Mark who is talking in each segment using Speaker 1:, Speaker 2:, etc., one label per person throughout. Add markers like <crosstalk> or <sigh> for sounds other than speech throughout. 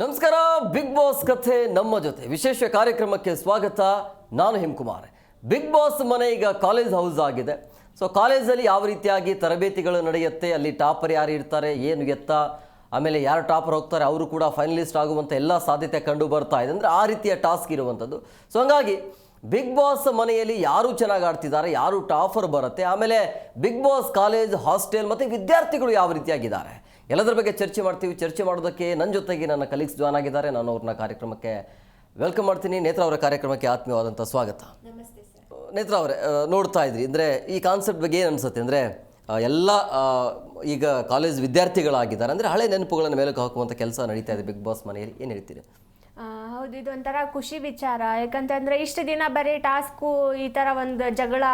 Speaker 1: ನಮಸ್ಕಾರ big boss ಕಥೆ ನಮ್ಮ ಜೊತೆ. ವಿಶೇಷ ಕಾರ್ಯಕ್ರಮಕ್ಕೆ ಸ್ವಾಗತ, ನಾನು ಹಿಮ್ಕುಮಾರ್. ಬಿಗ್ ಬಾಸ್ ಮನೆ ಈಗ ಕಾಲೇಜ್ ಹೌಸ್ ಆಗಿದೆ. ಸೊ ಕಾಲೇಜಲ್ಲಿ ಯಾವ ರೀತಿಯಾಗಿ ತರಬೇತಿಗಳು ನಡೆಯುತ್ತೆ, ಅಲ್ಲಿ ಟಾಪರ್ ಯಾರು ಇರ್ತಾರೆ, ಏನು ಎತ್ತ, ಆಮೇಲೆ ಯಾರು ಟಾಪರ್ ಹೋಗ್ತಾರೆ, ಅವರು ಕೂಡ ಫೈನಲಿಸ್ಟ್ ಆಗುವಂಥ ಎಲ್ಲ ಸಾಧ್ಯತೆ ಕಂಡು ಬರ್ತಾ ಇದೆ. ಅಂದರೆ ಆ ರೀತಿಯ ಟಾಸ್ಕ್ ಇರುವಂಥದ್ದು. ಸೊ ಹಂಗಾಗಿ ಬಿಗ್ ಬಾಸ್ ಮನೆಯಲ್ಲಿ ಯಾರು ಚೆನ್ನಾಗಿ ಆಡ್ತಿದ್ದಾರೆ, ಯಾರು ಟಾಫರ್ ಬರುತ್ತೆ, ಆಮೇಲೆ ಬಿಗ್ ಬಾಸ್ ಕಾಲೇಜ್ ಹಾಸ್ಟೆಲ್ ಮತ್ತು ವಿದ್ಯಾರ್ಥಿಗಳು ಯಾವ ರೀತಿಯಾಗಿದ್ದಾರೆ? ಎಲ್ಲದರ ಬಗ್ಗೆ ಚರ್ಚೆ ಮಾಡ್ತೀವಿ. ಚರ್ಚೆ ಮಾಡೋದಕ್ಕೆ ನನ್ನ ಜೊತೆಗೆ ನನ್ನ ಕಲೀಗ್ಸ್ ಜಾಯ್ನ್ ಆಗಿದ್ದಾರೆ. ನಾನು ಅವ್ರನ್ನ ಕಾರ್ಯಕ್ರಮಕ್ಕೆ ವೆಲ್ಕಮ್ ಮಾಡ್ತೀನಿ. ನೇತ್ರ ಅವರ ಕಾರ್ಯಕ್ರಮಕ್ಕೆ ಆತ್ಮೀಯವಾದಂಥ ಸ್ವಾಗತ. ನೇತ್ರ ಅವರೇ ನೋಡ್ತಾ ಇದ್ರಿ. ಅಂದರೆ ಈ ಕಾನ್ಸೆಪ್ಟ್ ಬಗ್ಗೆ ಏನು ಅನಿಸುತ್ತೆ? ಅಂದರೆ ಎಲ್ಲ ಈಗ ಕಾಲೇಜ್ ವಿದ್ಯಾರ್ಥಿಗಳಾಗಿದ್ದಾರೆ. ಅಂದರೆ ಹಳೆ ನೆನಪುಗಳನ್ನು ಮೇಲಕ್ಕೆ ಹಾಕುವಂಥ ಕೆಲಸ ನಡೀತಾ ಇದೆ. ಬಿಗ್ ಬಾಸ್ ಮನೆಯಲ್ಲಿ ಏನು ಹೇಳ್ತೀರಿ?
Speaker 2: ಹೌದು, ಇದು ಒಂಥರ ಖುಷಿ ವಿಚಾರ. ಯಾಕಂತಂದ್ರೆ ಇಷ್ಟು ದಿನ ಬರೀ ಟಾಸ್ಕು, ಈ ತರ ಒಂದು ಜಗಳ,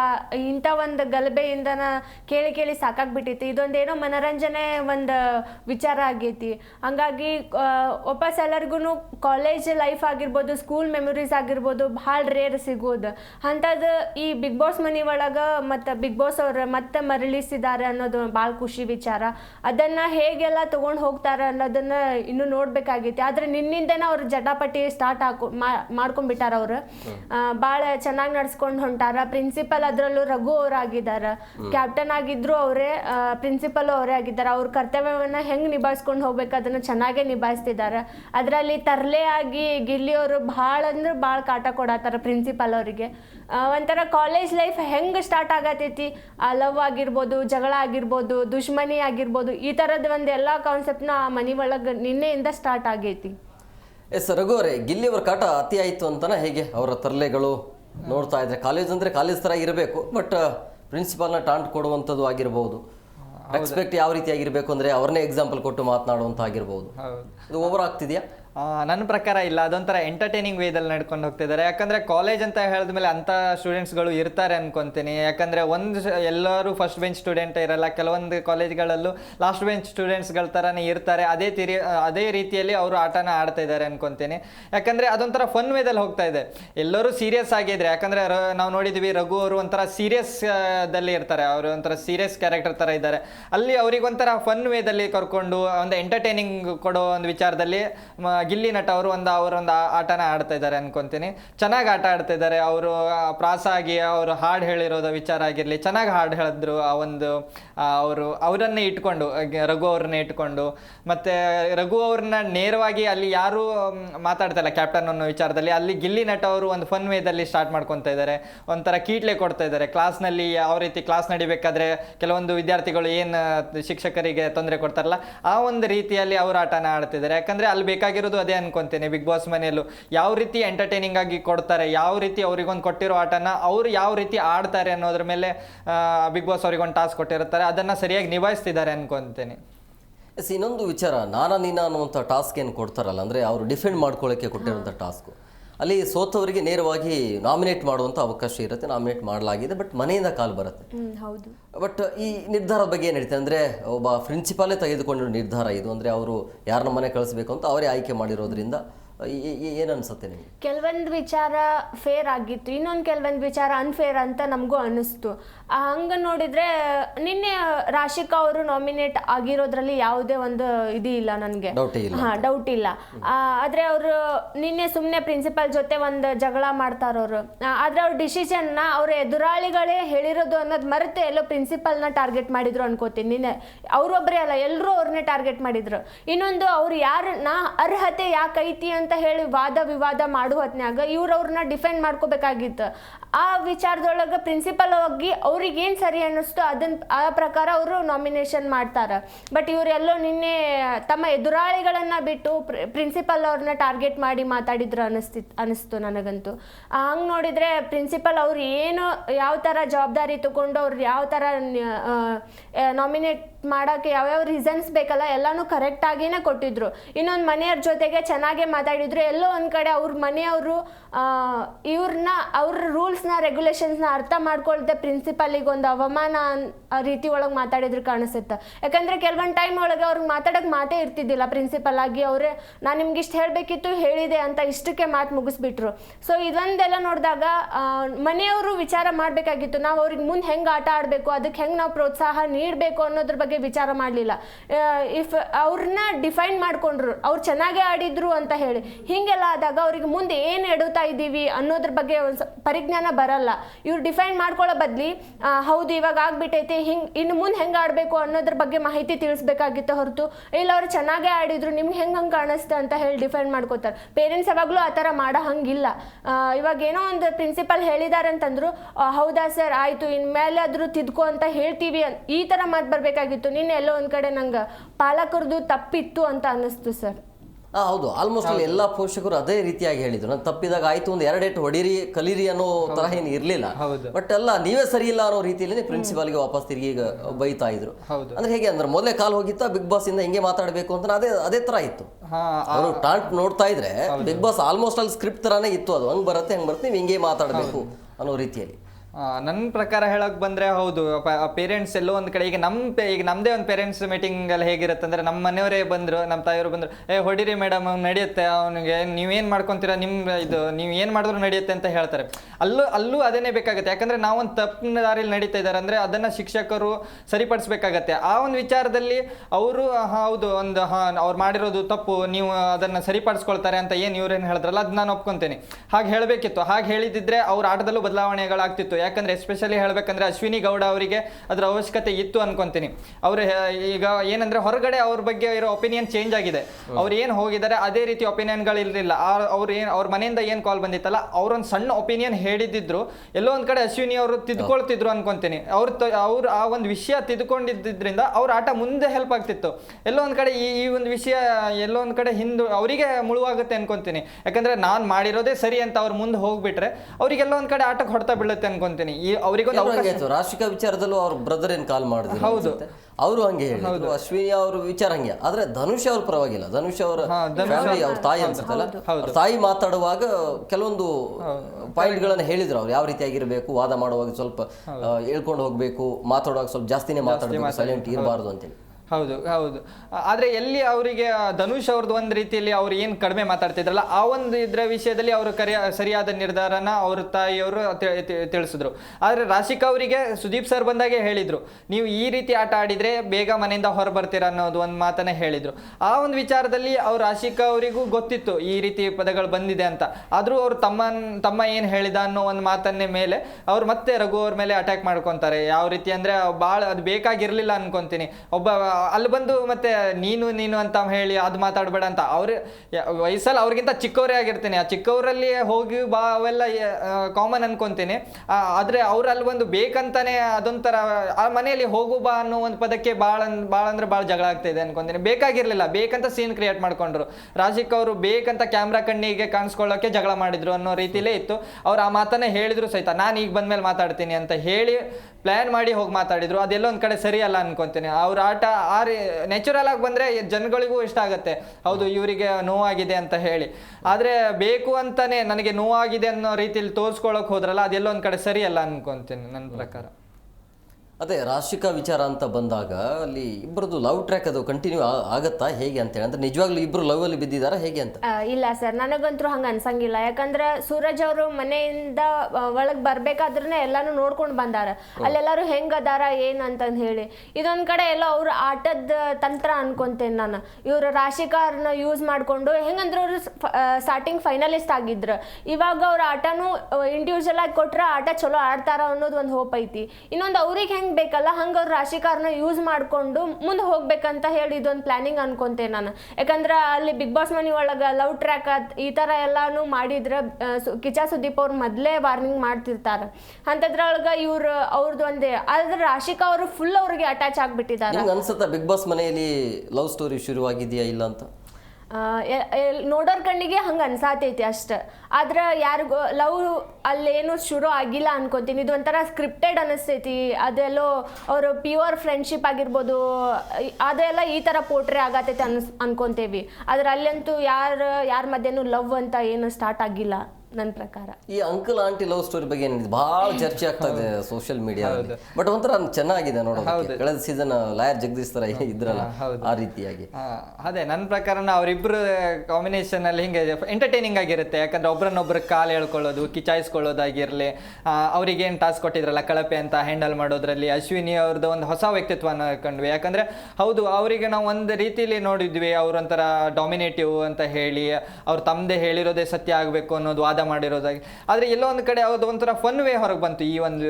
Speaker 2: ಇಂಥ ಒಂದು ಗಲಭೆಯಿಂದನ ಕೇಳಿ ಕೇಳಿ ಸಾಕಾಗ್ಬಿಟ್ಟಿತ್ತು. ಇದೊಂದೇನೋ ಮನರಂಜನೆ ಒಂದು ವಿಚಾರ ಆಗೈತಿ. ಹಂಗಾಗಿ ವಾಪಸ್ ಎಲ್ಲರಿಗೂ ಕಾಲೇಜ್ ಲೈಫ್ ಆಗಿರ್ಬೋದು, ಸ್ಕೂಲ್ ಮೆಮೊರೀಸ್ ಆಗಿರ್ಬೋದು, ಭಾಳ ರೇರ್ ಸಿಗೋದು. ಅಂಥದ್ದು ಈ ಬಿಗ್ ಬಾಸ್ ಮನಿ ಒಳಗೆ ಮತ್ತು ಬಿಗ್ ಬಾಸ್ ಅವ್ರು ಮತ್ತೆ ಮರಳಿಸಿದ್ದಾರೆ ಅನ್ನೋದು ಭಾಳ ಖುಷಿ ವಿಚಾರ. ಅದನ್ನು ಹೇಗೆಲ್ಲ ತೊಗೊಂಡು ಹೋಗ್ತಾರೆ ಅನ್ನೋದನ್ನ ಇನ್ನೂ ನೋಡ್ಬೇಕಾಗೈತಿ. ಆದರೆ ನಿನ್ನಿಂದನೇ ಅವ್ರ ಜಟಾಪಟಿ ಸ್ಟಾರ್ಟ್ ಹಾಕೊ ಮಾಡ್ಕೊಂಡ್ಬಿಟ್ಟಾರ ಅವ್ರು. ಭಾಳ ಚೆನ್ನಾಗಿ ನಡ್ಸ್ಕೊಂಡು ಹೊಂಟಾರ. ಪ್ರಿನ್ಸಿಪಲ್ ಅದರಲ್ಲೂ ರಘು ಅವರಾಗಿದ್ದಾರೆ ಕ್ಯಾಪ್ಟನ್ ಆಗಿದ್ರು ಅವರೇ ಪ್ರಿನ್ಸಿಪಲ್ ಅವರೇ ಆಗಿದ್ದಾರೆ ಅವ್ರ ಕರ್ತವ್ಯವನ್ನ ಹೆಂಗ್ ನಿಭಾಯಿಸ್ಕೊಂಡು ಹೋಗ್ಬೇಕು ಅದನ್ನ ಚೆನ್ನಾಗೇ ನಿಭಾಯಿಸ್ತಿದ್ದಾರೆ ಅದರಲ್ಲಿ ತರಲೆ ಆಗಿ ಗಿಲ್ಲಿ ಅವರು ಭಾಳ ಅಂದ್ರೆ ಭಾಳ ಕಾಟ ಕೊಡತ್ತಾರ ಪ್ರಿನ್ಸಿಪಲ್ ಅವರಿಗೆ. ಒಂಥರ ಕಾಲೇಜ್ ಲೈಫ್ ಹೆಂಗ್ ಸ್ಟಾರ್ಟ್ ಆಗತೈತಿ? ಲವ್ ಆಗಿರ್ಬೋದು ಜಗಳ ಆಗಿರ್ಬೋದು ದುಶ್ಮನಿ ಆಗಿರ್ಬೋದು ಈ ಥರದ ಒಂದು ಎಲ್ಲ ನ ಆ ಮನೆ ಒಳಗೆ ನಿನ್ನೆಯಿಂದ ಸ್ಟಾರ್ಟ್ ಆಗೈತಿ.
Speaker 1: ಎಸ್ ರಘು ಅವರೇ ಗಿಲ್ಲಿ ಅವರ ಕಾಟ ಅತಿ ಆಯಿತು ಅಂತನ ಹೇಗೆ ಅವರ ತರಲೆಗಳು ನೋಡ್ತಾ ಇದ್ರೆ? ಕಾಲೇಜ್ ಅಂದರೆ ಕಾಲೇಜ್ ಥರ ಇರಬೇಕು ಬಟ್ ಪ್ರಿನ್ಸಿಪಾಲ್ನ ಟಾಂಟ್ ಕೊಡುವಂಥದ್ದು ಆಗಿರ್ಬೋದು. ಎಕ್ಸ್ಪೆಕ್ಟ್ ಯಾವ ರೀತಿಯಾಗಿರಬೇಕು ಅಂದರೆ ಅವ್ರನ್ನೇ ಎಕ್ಸಾಂಪಲ್ ಕೊಟ್ಟು ಮಾತನಾಡುವಂಥ ಆಗಿರ್ಬೋದು. ಇದು ಓವರ್ ಆಗ್ತಿದೆಯಾ?
Speaker 3: ನನ್ನ ಪ್ರಕಾರ ಇಲ್ಲ. ಅದೊಂಥರ ಎಂಟರ್ಟೈನಿಂಗ್ ವೇದಲ್ಲಿ ನಡ್ಕೊಂಡು ಹೋಗ್ತಿದ್ದಾರೆ ಯಾಕಂದರೆ ಕಾಲೇಜ್ ಅಂತ ಹೇಳಿದ್ಮೇಲೆ ಅಂಥ ಸ್ಟೂಡೆಂಟ್ಸ್ಗಳು ಇರ್ತಾರೆ ಅನ್ಕೊಂತೀನಿ. ಯಾಕಂದರೆ ಒಂದು ಎಲ್ಲರೂ ಫಸ್ಟ್ ಬೆಂಚ್ ಸ್ಟೂಡೆಂಟ್ ಇರಲ್ಲ. ಕೆಲವೊಂದು ಕಾಲೇಜ್ಗಳಲ್ಲೂ ಲಾಸ್ಟ್ ಬೆಂಚ್ ಸ್ಟೂಡೆಂಟ್ಸ್ಗಳ ಥರನೇ ಇರ್ತಾರೆ. ಅದೇ ತಿರಿ, ಅದೇ ರೀತಿಯಲ್ಲಿ ಅವರು ಆಟನ ಆಡ್ತಾ ಇದ್ದಾರೆ ಅನ್ಕೊಂತೀನಿ. ಯಾಕಂದರೆ ಅದೊಂಥರ ಫನ್ ವೇದಲ್ಲಿ ಹೋಗ್ತಾ ಇದೆ. ಎಲ್ಲರೂ ಸೀರಿಯಸ್ ಆಗಿದ್ರೆ, ಯಾಕಂದರೆ ನಾವು ನೋಡಿದ್ವಿ ರಘು ಅವರು ಒಂಥರ ಸೀರಿಯಸ್ ದಲ್ಲಿ ಇರ್ತಾರೆ. ಅವರು ಒಂಥರ ಸೀರಿಯಸ್ ಕ್ಯಾರೆಕ್ಟರ್ ಥರ ಇದ್ದಾರೆ. ಅಲ್ಲಿ ಅವರಿಗೊಂಥರ ಫನ್ ವೇದಲ್ಲಿ ಕರ್ಕೊಂಡು, ಒಂದು ಎಂಟರ್ಟೈನಿಂಗ್ ಕೊಡೋ ಒಂದು ವಿಚಾರದಲ್ಲಿ ಗಿಲ್ಲಿ ನಟ ಅವರು ಒಂದು, ಅವರೊಂದು ಆಟನ ಆಡ್ತಾ ಇದ್ದಾರೆ ಅನ್ಕೊಂತೀನಿ. ಚೆನ್ನಾಗಿ ಆಟ ಆಡ್ತಾ ಇದ್ದಾರೆ. ಅವರು ಪ್ರಾಸಾಗಿ ಅವರು ಹಾಡು ಹೇಳಿರೋದು ವಿಚಾರ ಆಗಿರಲಿ, ಚೆನ್ನಾಗಿ ಹಾಡು ಹೇಳಿದ್ರು ಆ ಒಂದು ಅವರು, ಅವರನ್ನೇ ಇಟ್ಕೊಂಡು ರಘು ಅವ್ರನ್ನೇ ಇಟ್ಕೊಂಡು. ಮತ್ತೆ ರಘು ಅವ್ರನ್ನ ನೇರವಾಗಿ ಅಲ್ಲಿ ಯಾರು ಮಾತಾಡ್ತಾ ಇಲ್ಲ ಕ್ಯಾಪ್ಟನ್ ಅನ್ನೋ ವಿಚಾರದಲ್ಲಿ. ಅಲ್ಲಿ ಗಿಲ್ಲಿ ನಟ ಅವರು ಒಂದು ಫನ್ ವೇದಲ್ಲಿ ಸ್ಟಾರ್ಟ್ ಮಾಡ್ಕೊತಾ ಇದ್ದಾರೆ. ಒಂಥರ ಕೀಟ್ಲೆ ಕೊಡ್ತಾ ಇದ್ದಾರೆ. ಕ್ಲಾಸ್ನಲ್ಲಿ ಯಾವ ರೀತಿ ಕ್ಲಾಸ್ ನಡಿಬೇಕಾದ್ರೆ ಕೆಲವೊಂದು ವಿದ್ಯಾರ್ಥಿಗಳು ಏನು ಶಿಕ್ಷಕರಿಗೆ ತೊಂದರೆ ಕೊಡ್ತಾರಲ್ಲ, ಆ ಒಂದು ರೀತಿಯಲ್ಲಿ ಅವರು ಆಟನ ಆಡ್ತಿದ್ದಾರೆ ಯಾಕಂದ್ರೆ ಅಲ್ಲಿ ಬೇಕಾಗಿರೋದು ಅದೇ ಅನ್ಕೊಂತೇನೆ ಬಿಗ್ ಬಾಸ್ ಮನೆಯಲ್ಲೂ. ಯಾವ ರೀತಿ ಎಂಟರ್ಟೈನಿಂಗ್ ಆಗಿ ಕೊಡ್ತಾರೆ ಯಾವ ರೀತಿ ಅವ್ರಿಗೊಂದು ಕೊಟ್ಟಿರೋ ಆಟನ ಅವ್ರು ಯಾವ ರೀತಿ ಆಡ್ತಾರೆ ಅನ್ನೋದ್ರ ಮೇಲೆ ಬಿಗ್ ಬಾಸ್ ಅವ್ರಿಗೊಂದು ಟಾಸ್ಕ್ ಕೊಟ್ಟಿರ್ತಾರೆ ಅದನ್ನ ಸರಿಯಾಗಿ ನಿಭಾಯಿಸ್ತಿದ್ದಾರೆ ಅನ್ಕೊಂತೇನೆ.
Speaker 1: ಎಸ್ ಇನ್ನೊಂದು ವಿಚಾರ ನಾನಾ ನೀನಾ ಅನ್ನುವಂಥ ಟಾಸ್ಕ್ ಏನು ಕೊಡ್ತಾರಲ್ಲ ಅಂದರೆ ಅವರು ಡಿಫೆಂಡ್ ಮಾಡ್ಕೊಳ್ಳೋಕ್ಕೆ ಕೊಟ್ಟಿರುವಂಥ ಟಾಸ್ಕು ಅಲ್ಲಿ ಸೋತವರಿಗೆ ನೇರವಾಗಿ ನಾಮಿನೇಟ್ ಮಾಡುವಂತ ಅವಕಾಶ ಇರುತ್ತೆ ನಾಮಿನೇಟ್ ಮಾಡಲಾಗಿದೆ ಬಟ್ ಮನೆಯಿಂದ ಕಾಲು ಬರುತ್ತೆ.
Speaker 2: ಹೌದು.
Speaker 1: ಬಟ್ ಈ ನಿರ್ಧಾರದ ಬಗ್ಗೆ ಏನು ಹೇಳ್ತಾರೆ ಅಂದರೆ ಒಬ್ಬ ಪ್ರಿನ್ಸಿಪಾಲೇ ತೆಗೆದುಕೊಂಡಿರೋ ನಿರ್ಧಾರ ಇದು ಅಂದ್ರೆ ಅವರು ಯಾರನ್ನ ಮನೆ ಕಳಿಸ್ಬೇಕು ಅಂತ ಅವರೇ ಆಯ್ಕೆ ಮಾಡಿರೋದ್ರಿಂದ ಏನು ಅನ್ಸುತ್ತೆ ನಿಮಗೆ?
Speaker 2: ಕೆಲವೊಂದು ವಿಚಾರ ಫೇರ್ ಆಗಿತ್ತು ಇನ್ನೊಂದು ಕೆಲವೊಂದು ವಿಚಾರ ಅನ್ಫೇರ್ ಅಂತ ನಮಗೂ ಅನ್ನಿಸ್ತು ಹಂಗೆ ನೋಡಿದರೆ ನಿನ್ನೆ ರಾಶಿಕಾ ಅವರು ನಾಮಿನೇಟ್ ಆಗಿರೋದ್ರಲ್ಲಿ ಯಾವುದೇ ಒಂದು ಇದು ಇಲ್ಲ ನನಗೆ.
Speaker 1: ಡೌಟೇ ಇಲ್ಲ
Speaker 2: ಹಾಂ ಡೌಟ್ ಇಲ್ಲ. ಆದ್ರೆ ಅವರು ನಿನ್ನೆ ಸುಮ್ಮನೆ ಪ್ರಿನ್ಸಿಪಲ್ ಜೊತೆ ಒಂದು ಜಗಳ ಮಾಡ್ತಾರವ್ರು ಆದ್ರೆ ಅವ್ರ ಡಿಸಿಷನ್ನ ಅವ್ರ ಎದುರಾಳಿಗಳೇ ಹೇಳಿರೋದು ಅನ್ನೋದು ಮರೆತು ಎಲ್ಲೋ ಪ್ರಿನ್ಸಿಪಲ್ನ ಟಾರ್ಗೆಟ್ ಮಾಡಿದ್ರು ಅನ್ಕೋತೀನಿ. ನಿನ್ನೆ ಅವ್ರೊಬ್ಬರೇ ಅಲ್ಲ ಎಲ್ಲರೂ ಅವ್ರನ್ನೇ ಟಾರ್ಗೆಟ್ ಮಾಡಿದ್ರು. ಇನ್ನೊಂದು ಅವ್ರು ಯಾರನ್ನ ಅರ್ಹತೆ ಯಾಕೈತಿ ಅಂತ ಹೇಳಿ ವಾದ ವಿವಾದ ಮಾಡೋ ಹೊತ್ನ್ಯಾಗ ಇವ್ರು ಅವ್ರನ್ನ ಡಿಫೆಂಡ್ ಮಾಡ್ಕೋಬೇಕಾಗಿತ್ತು. ಆ ವಿಚಾರದೊಳಗೆ ಪ್ರಿನ್ಸಿಪಲ್ ಹೋಗಿ ಅವ್ರಿಗೆ ಏನು ಸರಿ ಅನ್ನಿಸ್ತು ಅದನ್ನ ಆ ಪ್ರಕಾರ ಅವರು ನಾಮಿನೇಷನ್ ಮಾಡ್ತಾರೆ. ಬಟ್ ಇವರೆಲ್ಲೋ ನಿನ್ನೆ ತಮ್ಮ ಎದುರಾಳಿಗಳನ್ನು ಬಿಟ್ಟು ಪ್ರಿನ್ಸಿಪಲ್ ಅವ್ರನ್ನ ಟಾರ್ಗೆಟ್ ಮಾಡಿ ಮಾತಾಡಿದ್ರು ಅನಿಸ್ತಿ ಅನಿಸ್ತು ನನಗಂತೂ. ಹಂಗೆ ನೋಡಿದರೆ ಪ್ರಿನ್ಸಿಪಲ್ ಅವ್ರು ಏನು ಯಾವ ಥರ ಜವಾಬ್ದಾರಿ ತಗೊಂಡು ಅವ್ರು ಯಾವ ಥರ ನಾಮಿನೇಟ್ ಮಾಡೋಕ್ಕೆ ಯಾವ್ಯಾವ ರೀಸನ್ಸ್ ಬೇಕಲ್ಲ ಎಲ್ಲನೂ ಕರೆಕ್ಟಾಗಿನೇ ಕೊಟ್ಟಿದ್ರು. ಇನ್ನೊಂದು ಮನೆಯವ್ರ ಜೊತೆಗೆ ಚೆನ್ನಾಗೇ ಮಾತಾಡಿ ಹೇಳಿದ್ರು ಎಲ್ಲೋ ಒಂದ್ ಕಡೆ ಅವ್ರ ಮನೆಯವರು ಇವ್ರನ್ನ ಅವ್ರ ರೂಲ್ಸ್ನ ರೆಗ್ಯುಲೇಷನ್ಸ್ನ ಅರ್ಥ ಮಾಡ್ಕೊಳ್ದೆ ಪ್ರಿನ್ಸಿಪಾಲಿಗೆ ಒಂದು ಅವಮಾನ ರೀತಿ ಒಳಗೆ ಮಾತಾಡಿದ್ರು ಕಾಣಿಸುತ್ತೆ. ಯಾಕಂದ್ರೆ ಕೆಲವೊಂದು ಟೈಮ್ ಒಳಗೆ ಅವ್ರಿಗೆ ಮಾತಾಡೋಕೆ ಮಾತೇ ಇರ್ತಿದ್ದಿಲ್ಲ ಪ್ರಿನ್ಸಿಪಲ್ ಆಗಿ. ಅವರೇ, ನಾನು ನಿಮ್ಗೆ ಇಷ್ಟು ಹೇಳಬೇಕಿತ್ತು, ಹೇಳಿದೆ ಅಂತ ಇಷ್ಟಕ್ಕೆ ಮಾತು ಮುಗಿಸ್ಬಿಟ್ರು. ಸೊ ಇದೊಂದೆಲ್ಲ ನೋಡಿದಾಗ ಮನೆಯವರು ವಿಚಾರ ಮಾಡಬೇಕಾಗಿತ್ತು. ನಾವು ಅವ್ರಿಗೆ ಮುಂದೆ ಹೆಂಗೆ ಆಟ ಆಡಬೇಕು ಅದಕ್ಕೆ ಹೆಂಗೆ ನಾವು ಪ್ರೋತ್ಸಾಹ ನೀಡಬೇಕು ಅನ್ನೋದ್ರ ಬಗ್ಗೆ ವಿಚಾರ ಮಾಡಲಿಲ್ಲ. ಇಫ್ ಅವ್ರನ್ನ ಡಿಫೈನ್ ಮಾಡಿಕೊಂಡ್ರು, ಅವ್ರು ಚೆನ್ನಾಗೇ ಆಡಿದ್ರು ಅಂತ ಹೇಳಿ. ಹೀಗೆಲ್ಲ ಆದಾಗ ಅವ್ರಿಗೆ ಮುಂದೆ ಏನು ಎಡುತ್ತಾ ಇದ್ದೀವಿ ಅನ್ನೋದ್ರ ಬಗ್ಗೆ ಒಂದು ಪರಿಜ್ಞಾನ ಬರಲ್ಲ. ಇವ್ರು ಡಿಫೈನ್ ಮಾಡ್ಕೊಳ್ಳೋ ಬದ್ಲಿ ಹೌದು ಇವಾಗ ಆಗ್ಬಿಟ್ಟೈತಿ, ಹಿಂಗೆ, ಇನ್ನು ಮುಂದೆ ಹೆಂಗೆ ಆಡಬೇಕು ಅನ್ನೋದ್ರ ಬಗ್ಗೆ ಮಾಹಿತಿ ತಿಳಿಸ್ಬೇಕಾಗಿತ್ತು ಹೊರತು, ಇಲ್ಲ ಅವ್ರು ಚೆನ್ನಾಗೇ ಆಡಿದ್ರು, ನಿಮ್ಗೆ ಹೆಂಗೆ ಹಂಗೆ ಕಾಣಿಸ್ತೆ ಅಂತ ಹೇಳಿ ಡಿಫೈನ್ ಮಾಡ್ಕೋತಾರೆ. ಪೇರೆಂಟ್ಸ್ ಯಾವಾಗಲೂ ಆ ಥರ ಮಾಡೋ ಹಂಗಿಲ್ಲ. ಇವಾಗ ಏನೋ ಒಂದು ಪ್ರಿನ್ಸಿಪಲ್ ಹೇಳಿದ್ದಾರೆ ಅಂತಂದ್ರು ಹೌದಾ ಸರ್, ಆಯಿತು ಇನ್ಮೇಲೆ ಆದರೂ ತಿದ್ಕೋ ಅಂತ ಹೇಳ್ತೀವಿ ಈ ಥರ ಮಾತು ಬರಬೇಕಾಗಿತ್ತು. ನೀನು ಎಲ್ಲೋ ಒಂದು ಕಡೆ ನಂಗೆ ಪಾಲಕರದು ತಪ್ಪಿತ್ತು ಅಂತ ಅನ್ನಿಸ್ತು ಸರ್.
Speaker 1: ಆ, ಹೌದು. ಆಲ್ಮೋಸ್ಟ್ ಅಲ್ಲಿ ಎಲ್ಲಾ ಪೋಷಕರು ಅದೇ ರೀತಿಯಾಗಿ ಹೇಳಿದ್ರು. ನಾನು ತಪ್ಪಿದಾಗ ಆಯ್ತು ಒಂದು ಎರಡೇಟು ಹೊಡಿರಿ ಕಲೀರಿ ಅನ್ನೋ ತರ ಏನು ಇರ್ಲಿಲ್ಲ. ಬಟ್ ಎಲ್ಲ ನೀವೇ ಸರಿ ಇಲ್ಲ ಅನ್ನೋ ರೀತಿಯಲ್ಲಿ ಪ್ರಿನ್ಸಿಪಾಲ್ಗೆ ವಾಪಸ್ ತಿರುಗಿ ಈಗ ಬೈತಾ ಇದ್ರು. ಅಂದ್ರೆ ಹೇಗೆ ಅಂದ್ರೆ ಮೊದಲೇ ಕಾಲ್ ಹೋಗಿತ್ತಾ ಬಿಗ್ ಬಾಸ್ ಇಂದ ಹಿಂಗೆ ಮಾತಾಡಬೇಕು ಅಂತ ಅದೇ ಅದೇ ತರ ಇತ್ತು.
Speaker 3: ಹಾ
Speaker 1: ಅವರು ಟಾಂಟ್ ನೋಡ್ತಾ ಇದ್ರೆ ಬಿಗ್ ಬಾಸ್ ಆಲ್ಮೋಸ್ಟ್ ಅಲ್ಲಿ ಸ್ಕ್ರಿಪ್ಟ್ ತರಾನೇ ಇತ್ತು ಅದು. ಹಂಗ್ ಬರುತ್ತೆ ಹಂಗ್ ಬರುತ್ತೆ ನೀವು ಹಿಂಗೆ ಮಾತಾಡಬೇಕು ಅನ್ನೋ ರೀತಿಯಲ್ಲಿ.
Speaker 3: ನನ್ನ ಪ್ರಕಾರ ಹೇಳಕ್ ಬಂದ್ರೆ ಹೌದು. ಪೇರೆಂಟ್ಸ್ ಎಲ್ಲೋ ಒಂದು ಕಡೆ, ಈಗ ನಮ್ಮ ಈಗ ನಮ್ದೇ ಒಂದು ಪೇರೆಂಟ್ಸ್ ಮೀಟಿಂಗ್ ಅಲ್ಲಿ ಹೇಗಿರುತ್ತೆ ಅಂದ್ರೆ ನಮ್ಮ ಮನೆಯವರೇ ಬಂದ್ರು ನಮ್ಮ ತಾಯಿಯವರು ಬಂದ್ರು, ಏ, ಹೊಡಿರಿ ಮೇಡಮ್ ಅವ್ನು ನಡೆಯುತ್ತೆ, ಅವನಿಗೆ ನೀವೇನು ಮಾಡ್ಕೊಂತೀರಾ ನಿಮ್ಮ ಇದು, ನೀವು ಏನು ಮಾಡಿದ್ರು ನಡೆಯುತ್ತೆ ಅಂತ ಹೇಳ್ತಾರೆ. ಅಲ್ಲೂ ಅಲ್ಲೂ ಅದೇನೇ ಬೇಕಾಗುತ್ತೆ. ಯಾಕಂದ್ರೆ ನಾವೊಂದು ತಪ್ಪಿನ ದಾರಿಯಲ್ಲಿ ನಡೀತಾ ಇದ್ದಾರೆ ಅಂದ್ರೆ ಅದನ್ನ ಶಿಕ್ಷಕರು ಸರಿಪಡಿಸ್ಬೇಕಾಗತ್ತೆ. ಆ ಒಂದು ವಿಚಾರದಲ್ಲಿ ಅವರು ಹೌದು, ಒಂದು ಅವ್ರು ಮಾಡಿರೋದು ತಪ್ಪು, ನೀವು ಅದನ್ನ ಸರಿಪಡಿಸ್ಕೊಳ್ತಾರೆ ಅಂತ ಏನು ಇವ್ರೇನು ಹೇಳಿದ್ರಲ್ಲ, ಅದು ನಾನು ಒಪ್ಕೊಂತೇನೆ. ಹಾಗೆ ಹೇಳಬೇಕಿತ್ತು. ಹಾಗೆ ಹೇಳಿದಿದ್ರೆ ಅವ್ರ ಆಟದಲ್ಲೂ ಬದಲಾವಣೆಗಳಾಗ್ತಿತ್ತು. ಯಾಕಂದ್ರೆ ಎಸ್ಪೆಷಲಿ ಹೇಳ್ಬೇಕಂದ್ರೆ ಅಶ್ವಿನಿ ಗೌಡ ಅವರಿಗೆ ಅದರ ಅವಶ್ಯಕತೆ ಇತ್ತು ಅನ್ಕೊಂತೀನಿ. ಅವರು ಈಗ ಏನಂದ್ರೆ ಹೊರಗಡೆ ಅವ್ರ ಬಗ್ಗೆ ಇರೋ ಒಪಿನಿಯನ್ ಚೇಂಜ್ ಆಗಿದೆ. ಅವ್ರು ಏನು ಹೋಗಿದ್ದಾರೆ ಅದೇ ರೀತಿ ಒಪಿನಿಯನ್ಗಳು ಇರಲಿಲ್ಲ. ಅವ್ರು ಏನು ಅವ್ರ ಮನೆಯಿಂದ ಏನು ಕಾಲ್ ಬಂದಿತ್ತಲ್ಲ ಅವ್ರೊಂದು ಸಣ್ಣ ಒಪಿನಿಯನ್ ಹೇಳಿದ್ರು ಎಲ್ಲೋ ಒಂದು ಕಡೆ ಅಶ್ವಿನಿ ಅವರು ತಿದ್ಕೊಳ್ತಿದ್ರು ಅನ್ಕೊಂತೀನಿ. ಅವ್ರ ಅವ್ರು ಆ ಒಂದು ವಿಷಯ ತಿದ್ಕೊಂಡಿದ್ದರಿಂದ ಅವ್ರ ಆಟ ಮುಂದೆ ಹೆಲ್ಪ್ ಆಗ್ತಿತ್ತು. ಎಲ್ಲೋ ಒಂದು ಕಡೆ ಈ ಈ ಒಂದು ವಿಷಯ ಎಲ್ಲೋ ಒಂದು ಕಡೆ ಹಿಂದೆ ಅವರಿಗೆ ಮುಳುವಾಗುತ್ತೆ ಅನ್ಕೊಂತೀನಿ. ಯಾಕಂದ್ರೆ ನಾನು ಮಾಡಿರೋದೇ ಸರಿ ಅಂತ ಅವ್ರು ಮುಂದೆ ಹೋಗ್ಬಿಟ್ರೆ ಅವರಿಗೆಲ್ಲ ಒಂದ್ ಕಡೆ ಆಟಕ್ಕೆ ಹೊಡ್ತಾ ಬೀಳುತ್ತೆ ಅನ್ಕೊಂತೀನಿ. ಈ ಅವರಿಗೊಂದು ಅವಕಾಶ
Speaker 1: ರಾಷ್ಟ್ರೀಯ ವಿಚಾರದಲ್ಲೂ ಅವ್ರ ಬ್ರದರ್ ಏನ್ ಕಾಲ್ ಮಾಡಿದ್ರು
Speaker 3: ಹೌದು.
Speaker 1: ಅವರು ಹಂಗೆ ಹೇಳಿದ್ರು. ಅಶ್ವಿನಿ ಅವ್ರ ವಿಚಾರ ಹಂಗೆ. ಆದ್ರೆ ಧನುಷ್ ಅವ್ರ ಪರವಾಗಿಲ್ಲ. ಧನುಷ್ ಅವರ ಫ್ಯಾಮಿಲಿ ಅವ್ರ ತಾಯಿ ಅನ್ಸುತ್ತಲ್ಲ? ತಾಯಿ ಮಾತಾಡುವಾಗ ಕೆಲವೊಂದು ಪಾಯಿಂಟ್ ಗಳನ್ನ ಹೇಳಿದ್ರು ಅವ್ರು. ಯಾವ ರೀತಿಯಾಗಿರ್ಬೇಕು? ವಾದ ಮಾಡುವಾಗ ಸ್ವಲ್ಪ ಹೇಳ್ಕೊಂಡು ಹೋಗ್ಬೇಕು. ಮಾತಾಡುವಾಗ ಸ್ವಲ್ಪ ಜಾಸ್ತಿನೇ ಮಾತಾಡಬೇಕು. ಸೈಲೆಂಟ್ ಇರಬಾರ್ದು ಅಂತೇಳಿ.
Speaker 3: ಹೌದು ಹೌದು. ಆದರೆ ಎಲ್ಲಿ ಅವರಿಗೆ ಧನುಷ್ ಅವ್ರದ್ದು ಒಂದು ರೀತಿಯಲ್ಲಿ ಅವ್ರು ಏನು ಕಡಿಮೆ ಮಾತಾಡ್ತಿದ್ರಲ್ಲ, ಆ ಒಂದು ಇದರ ವಿಷಯದಲ್ಲಿ ಅವರು ಕರಿಯ, ಸರಿಯಾದ ನಿರ್ಧಾರನ ಅವ್ರ ತಾಯಿಯವರು ತಿಳಿಸಿದ್ರು. ಆದರೆ ರಾಶಿಕಾ ಅವರಿಗೆ ಸುದೀಪ್ ಸರ್ ಬಂದಾಗೆ ಹೇಳಿದರು, ನೀವು ಈ ರೀತಿ ಆಟ ಆಡಿದರೆ ಬೇಗ ಮನೆಯಿಂದ ಹೊರ ಬರ್ತೀರ ಅನ್ನೋದು ಒಂದು ಮಾತನ್ನ ಹೇಳಿದರು. ಆ ಒಂದು ವಿಚಾರದಲ್ಲಿ ಅವ್ರು ರಾಶಿಕಾ ಅವರಿಗೂ ಗೊತ್ತಿತ್ತು, ಈ ರೀತಿ ಪದಗಳು ಬಂದಿದೆ ಅಂತ. ಆದರೂ ಅವರು ತಮ್ಮ ತಮ್ಮ ಏನು ಹೇಳಿದ ಅನ್ನೋ ಒಂದು ಮಾತನ್ನೇ ಮೇಲೆ ಅವ್ರು ಮತ್ತೆ ರಘು ಅವ್ರ ಮೇಲೆ ಅಟ್ಯಾಕ್ ಮಾಡ್ಕೊತಾರೆ. ಯಾವ ರೀತಿ ಅಂದರೆ ಭಾಳ ಅದು ಬೇಕಾಗಿರಲಿಲ್ಲ ಅನ್ಕೊತೀನಿ. ಒಬ್ಬ ಅಲ್ಲಿ ಬಂದು ಮತ್ತೆ ನೀನು ನೀನು ಅಂತ ಹೇಳಿ ಅದು ಮಾತಾಡಬೇಡ ಅಂತ. ಅವ್ರ ವಯಸ್ಸಲ್ಲಿ ಅವ್ರಿಗಿಂತ ಚಿಕ್ಕವರೇ ಆಗಿರ್ತೀನಿ. ಆ ಚಿಕ್ಕವರಲ್ಲಿ ಹೋಗಿ ಬಾ, ಅವೆಲ್ಲ ಕಾಮನ್ ಅನ್ಕೊಂತೀನಿ. ಆದರೆ ಅವ್ರು ಅಲ್ಲಿ ಬಂದು ಬೇಕಂತಾನೆ ಅದೊಂಥರ, ಆ ಮನೆಯಲ್ಲಿ ಹೋಗು ಬಾ ಅನ್ನೋ ಒಂದು ಪದಕ್ಕೆ ಭಾಳ ಭಾಳ ಅಂದ್ರೆ ಭಾಳ ಜಗಳ ಆಗ್ತಿದೆ ಅನ್ಕೊಂತೀನಿ. ಬೇಕಾಗಿರ್ಲಿಲ್ಲ, ಬೇಕಂತ ಸೀನ್ ಕ್ರಿಯೇಟ್ ಮಾಡ್ಕೊಂಡ್ರು. ರಾಜಿಕ್ ಅವರು ಬೇಕಂತ ಕ್ಯಾಮ್ರಾ ಕಣ್ಣಿಗೆ ಕಾಣಿಸ್ಕೊಳ್ಳೋಕೆ ಜಗಳ ಮಾಡಿದ್ರು ಅನ್ನೋ ರೀತಿಲೇ ಇತ್ತು. ಅವ್ರು ಆ ಮಾತನ್ನ ಹೇಳಿದ್ರು ಸಹಿತ, ನಾನು ಈಗ ಬಂದ್ಮೇಲೆ ಮಾತಾಡ್ತೀನಿ ಅಂತ ಹೇಳಿ ಪ್ಲಾನ್ ಮಾಡಿ ಹೋಗಿ ಮಾತಾಡಿದ್ರು. ಅದೆಲ್ಲ ಒಂದ್ ಕಡೆ ಸರಿ ಅಲ್ಲ ಅನ್ಕೊಂತೀನಿ. ಅವ್ರ ಆಟ ಆ ನ್ಯಾಚುರಲ್ ಆಗಿ ಬಂದ್ರೆ ಜನಗಳಿಗೂ ಇಷ್ಟ ಆಗುತ್ತೆ. ಹೌದು, ಇವರಿಗೆ ನೋವಾಗಿದೆ ಅಂತ ಹೇಳಿ. ಆದ್ರೆ ಬೇಕು ಅಂತಲೇ ನನಗೆ ನೋವಾಗಿದೆ ಅನ್ನೋ ರೀತಿಯಲ್ಲಿ ತೋರಿಸ್ಕೊಳಕ್ಕೆ ಹೋದ್ರಲ್ಲ, ಅದೆಲ್ಲ ಒಂದ್ ಕಡೆ ಸರಿ ಅಲ್ಲ ಅನ್ಕೊಂತೀನಿ ನನ್ನ ಪ್ರಕಾರ.
Speaker 1: ಅದೇ ರಾಶಿಕಾ ವಿಚಾರ ಅಂತ ಬಂದಾಗ ಅಲ್ಲಿ ಇಬ್ಬರದು ಲವ್ ಟ್ರ್ಯಾಕ್ ಅದು ಕಂಟಿನ್ಯೂ ಆಗತ್ತಾ? ಹೇಗೆ ಅಂತ ಹೇಳಿ ಅಂದ್ರೆ ನಿಜವಾಗ್ಲೂ ಇಬ್ರು ಲವ್ ಅಲ್ಲಿ ಬಿದ್ದಿದಾರ? ಹೇಗೆ ಅಂತ?
Speaker 2: ಆ, ಇಲ್ಲ ಸರ್ ನನಗಂತೂ ಹಂಗೆ ಅನ್ಸಂಗಿಲ್ಲ. ಯಾಕಂದ್ರೆ ಸೂರಜ್ ಅವರು ಮನೆಯಿಂದ ಒಳಗೆ ಬರ್ಬೇಕಾದ್ರೆ ಎಲ್ಲಾನು ನೋಡ್ಕೊಂಡು ಬಂದಾರ. ಅಲ್ಲೆಲ್ಲರೂ ಹೆಂಗ್ ಅದಾರ ಏನ್ ಅಂತಂದು ಹೇಳಿ. ಇದೊಂದ್ ಕಡೆ ಎಲ್ಲ ಅವ್ರ ಆಟದ ತಂತ್ರ ಅನ್ಕೊಂತೇನೆ ನಾನು. ಇವ್ರ ರಾಶಿಕಾರನ ಯೂಸ್ ಮಾಡ್ಕೊಂಡು ಹೆಂಗಂದ್ರೆ ಅವರು ಸ್ಟಾರ್ಟಿಂಗ್ ಫೈನಲಿಸ್ಟ್ ಆಗಿದ್ರು. ಇವಾಗ ಅವ್ರ ಆಟನು ಇಂಡಿವಿಜುವಲ್ ಆಗಿ ಕೊಟ್ರೆ ಆಟ ಚಲೋ ಆಡ್ತಾರ ಅನ್ನೋದು ಒಂದು ಹೋಪ್ ಐತಿ. ಇನ್ನೊಂದು ಅವ್ರಿಗೆ ಹೆಂಗ್ ಬೇಕಲ್ಲ ಹಂಗ ಅವ್ರ ರಾಶಿಕಾರನ ಯೂಸ್ ಮಾಡ್ಕೊಂಡು ಮುಂದೆ ಹೋಗ್ಬೇಕಂತ ಹೇಳಿ ಇದೊಂದು ಪ್ಲಾನಿಂಗ್ ಅನ್ಕೊಂತೇನೆ ನಾನು. ಯಾಕಂದ್ರೆ ಅಲ್ಲಿ ಬಿಗ್ ಬಾಸ್ ಮನಿ ಒಳಗ ಲವ್ ಟ್ರ್ಯಾಕ್ ಈ ತರ ಎಲ್ಲಾನು ಮಾಡಿದ್ರೆ ಕಿಚಾ ಸುದೀಪ್ ಅವ್ರು ಮೊದ್ಲೇ ವಾರ್ನಿಂಗ್ ಮಾಡ್ತಿರ್ತಾರ. ಅಂತದ್ರೊಳಗ ಇವ್ರು ಅವ್ರದ್ದು ಒಂದೇ. ಆದ್ರೆ ರಾಶಿಕಾ ಅವರು ಫುಲ್ ಅವ್ರಿಗೆ ಅಟ್ಯಾಚ್ ಆಗ್ಬಿಟ್ಟಿದ್ದಾರೆ
Speaker 1: ಅನ್ಸುತ್ತಾ ಬಿಗ್ ಬಾಸ್ ಮನೆಯಲ್ಲಿ ಲವ್ ಸ್ಟೋರಿ ಶುರುವಾಗಿದೆಯಾ ಇಲ್ಲ ಅಂತ?
Speaker 2: ನೋಡೋರ್ ಕಣ್ಣಿಗೆ ಹಂಗೆ ಅನ್ಸಾತೈತಿ ಅಷ್ಟ. ಆದ್ರೆ ಯಾರಿಗೂ ಲವ್ ಅಲ್ಲೇನು ಶುರು ಆಗಿಲ್ಲ ಅನ್ಕೊಂತೀನಿ. ಇದು ಒಂಥರ ಸ್ಕ್ರಿಪ್ಟೆಡ್ ಅನಿಸ್ತೈತಿ. ಅದೆಲ್ಲೋ ಅವರು ಪ್ಯೂರ್ ಫ್ರೆಂಡ್ಶಿಪ್ ಆಗಿರ್ಬೋದು. ಅದೆಲ್ಲ ಈ ಥರ ಪೋಟ್ರೆ ಆಗತೈತಿ ಅನ್ಸ್, ಅನ್ಕೊಂತೇವಿ. ಆದ್ರೆ ಅಲ್ಲಂತೂ ಯಾರ ಯಾರ ಮಧ್ಯನೂ ಲವ್ ಅಂತ ಏನು ಸ್ಟಾರ್ಟ್ ಆಗಿಲ್ಲ. ನನ್ನ ಪ್ರಕಾರ.
Speaker 1: ಈ ಅಂಕಲ್ ಆಂಟಿ ಲವ್ ಸ್ಟೋರಿ ಬಗ್ಗೆ ಏನಿದೆ? ಬಹಳ ಚರ್ಚೆ ಆಗ್ತಾ ಇದೆ ಸೋಷಿಯಲ್ ಮೀಡಿಯಾ ಬಟ್ ಒಂಥರ ಚೆನ್ನಾಗಿದೆ ನೋಡೋದು ಕಳೆದ ಸೀಸನ್ ಲಾಯರ್ ಜಗದೀಶ್ ತರ ಇದ್ರಲ್ಲ ಆ ರೀತಿಯಾಗಿ.
Speaker 3: ಅದೇ ನನ್ನ ಪ್ರಕಾರ ಅವರಿಬ್ರು ಕಾಂಬಿನೇಷನ್ ಅಲ್ಲಿ ಹಿಂಗೆ ಎಂಟರ್ಟೈನಿಂಗ್ ಆಗಿರುತ್ತೆ. ಯಾಕಂದ್ರೆ ಒಬ್ರನ್ನೊಬ್ರ ಕಾಲ್ ಹೇಳ್ಕೊಳ್ಳೋದು ಕಿಚಾಯಿಸ್ಕೊಳ್ಳೋದಾಗಿರ್ಲಿ ಅವ್ರಿಗೆ ಏನು ಟಾಸ್ಕ್ ಕೊಟ್ಟಿದ್ರಲ್ಲ ಕಳಪೆ ಅಂತ ಹ್ಯಾಂಡಲ್ ಮಾಡೋದ್ರಲ್ಲಿ ಅಶ್ವಿನಿ ಅವ್ರದ್ದು ಒಂದು ಹೊಸ ವ್ಯಕ್ತಿತ್ವನ ಕಂಡ್ವಿ. ಯಾಕಂದ್ರೆ ಹೌದು ಅವರಿಗೆ ನಾವು ಒಂದು ರೀತಿಲಿ ನೋಡಿದ್ವಿ ಅವ್ರೊಂಥರ ಡಾಮಿನೇಟಿವ್ ಅಂತ ಹೇಳಿ ಅವ್ರು ತಮ್ಮದೇ ಹೇಳಿರೋದೇ ಸತ್ಯ ಆಗಬೇಕು ಅನ್ನೋದು ವಾದ ಮಾಡಿರೋದಾಗಿ. ಆದರೆ ಎಲ್ಲೋ ಒಂದು ಕಡೆ ಅವ್ರದ್ದು ಒಂಥರ ಫನ್ ವೇ ಹೊರಗೆ ಬಂತು ಈ ಒಂದು,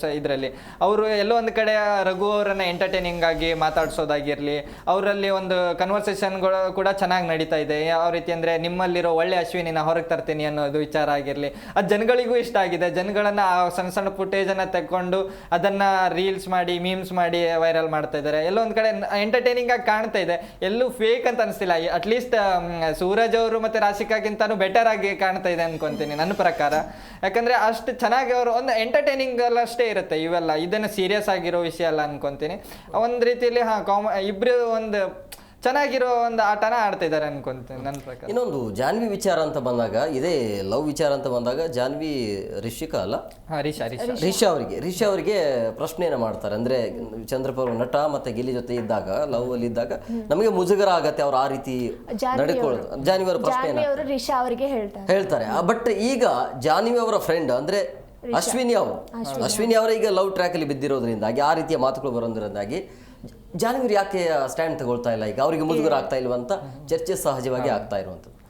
Speaker 3: ಸ, ಇದರಲ್ಲಿ. ಅವರು ಎಲ್ಲೋ ಒಂದು ಕಡೆ ರಘು ಅವರನ್ನು ಎಂಟರ್ಟೈನಿಂಗ್ ಆಗಿ ಮಾತಾಡಿಸೋದಾಗಿರಲಿ, ಅವರಲ್ಲಿ ಒಂದು ಕನ್ವರ್ಸೇಷನ್ಗಳು ಕೂಡ ಚೆನ್ನಾಗಿ ನಡೀತಾ ಇದೆ. ಯಾವ ರೀತಿ ಅಂದರೆ ನಿಮ್ಮಲ್ಲಿರೋ ಒಳ್ಳೆ ಅಶ್ವಿನಿನ ಹೊರಗೆ ತರ್ತೀನಿ ಅನ್ನೋದು ವಿಚಾರ ಆಗಿರಲಿ. ಅದು ಜನಗಳಿಗೂ ಇಷ್ಟ ಆಗಿದೆ. ಜನಗಳನ್ನು ಆ ಸಣ್ಣ ಸಣ್ಣ ಫುಟೇಜನ್ನು ತಗೊಂಡು ಅದನ್ನು ರೀಲ್ಸ್ ಮಾಡಿ ಮೀಮ್ಸ್ ಮಾಡಿ ವೈರಲ್ ಮಾಡ್ತಾ ಇದ್ದಾರೆ. ಎಲ್ಲೋ ಒಂದು ಕಡೆ ಎಂಟರ್ಟೈನಿಂಗ್ ಆಗಿ ಕಾಣ್ತಾ ಇದೆ. ಎಲ್ಲೂ ಫೇಕ್ ಅಂತ ಅನಿಸ್ತಿಲ್ಲ. ಅಟ್ಲೀಸ್ಟ್ ಸೂರಜ್ ಅವರು ಮತ್ತು ರಾಶಿಕಾಗಿಂತಾನು ಬೆಟರ್ ಆಗಿ ಕಾಣ್ತಾ ಇದೆ ಅನ್ಕೊಂತೀನಿ ನನ್ನ ಪ್ರಕಾರ. ಯಾಕಂದ್ರೆ ಅಷ್ಟು ಚೆನ್ನಾಗಿ ಅವರು ಒಂದು ಎಂಟರ್ಟೈನಿಂಗ್ ಅಷ್ಟೇ ಇರುತ್ತೆ ಇವೆಲ್ಲ. ಇದನ್ನು ಸೀರಿಯಸ್ ಆಗಿರೋ ವಿಷಯ ಅಲ್ಲ ಅನ್ಕೊಂತೀನಿ. ಒಂದು ರೀತಿಯಲ್ಲಿ, ಹಾ, ಕಾಮ ಇಬ್ರು ಒಂದು ಚೆನ್ನಾಗಿರೋ ಒಂದು ಆಟನ ಆಡ್ತಾ ಇದ್ದಾರೆ ಅನ್ಕೊಂತೀನಿ ನನ್ನ ಪ್ರಕಾರ.
Speaker 1: ಇನ್ನೊಂದು ಜಾನ್ವಿ ವಿಚಾರ ಅಂತ ಬಂದಾಗ ಇದೇ ಲವ್ ವಿಚಾರ ಅಂತ ಬಂದಾಗ ಜಾನ್ವಿ ರಿಷಿಕಾ ಅಲ್ಲ?
Speaker 3: ಹಾ ರಿಷಾ ರಿಷಾ.
Speaker 1: ರಿಷಾ. ಅವರಿಗೆ ರಿಷಾ ಅವರಿಗೆ ಪ್ರಶ್ನೆಯನ್ನು ಮಾಡ್ತಾರೆ. ಅಂದ್ರೆ ಚಂದ್ರಪುರ ನಟ ಮತ್ತೆ ಗಿಲಿ ಜೊತೆ ಇದ್ದಾಗ ಲವ್ ಅಲ್ಲಿ ಇದ್ದಾಗ ನಮಗೆ ಮುಜುಗರ ಆಗತ್ತೆ ಅವ್ರು ಆ ರೀತಿ ನಡೆಕೊಳ್ಳೋದು. ಜಾನ್ವಿ ಅವರ
Speaker 2: ಪ್ರಶ್ನೆ ಅವರು ರಿಷಾ ಅವರಿಗೆ ಹೇಳ್ತಾರೆ.
Speaker 1: ಹೇಳ್ತಾರೆ. ಬಟ್ ಈಗ ಜಾನ್ವಿ ಅವರ ಫ್ರೆಂಡ್ ಅಂದ್ರೆ ಅಶ್ವಿನಿ ಅವರು. ಅಶ್ವಿನಿ. ಅವರ ಈಗ ಲವ್ ಟ್ರ್ಯಾಕ್ ಅಲ್ಲಿ ಬಿದ್ದಿರೋದ್ರಿಂದಾಗಿ ಆ ರೀತಿಯ ಮಾತುಗಳು ಬರೋದ್ರಿಂದಾಗಿ ಜಾನ್ವಿ ಯಾಕೆ ಸ್ಟ್ಯಾಂಡ್ ತಗೊಳ್ತಾ ಇಲ್ಲ? ಈಗ ಅವರಿಗೆ ಮುಜುಗರ ಆಗ್ತಾ ಇಲ್ವಂತ ಚರ್ಚೆ ಸಹಜವಾಗಿ ಆಗ್ತಾ ಇರುವಂಥದ್ದು.
Speaker 2: ಏ,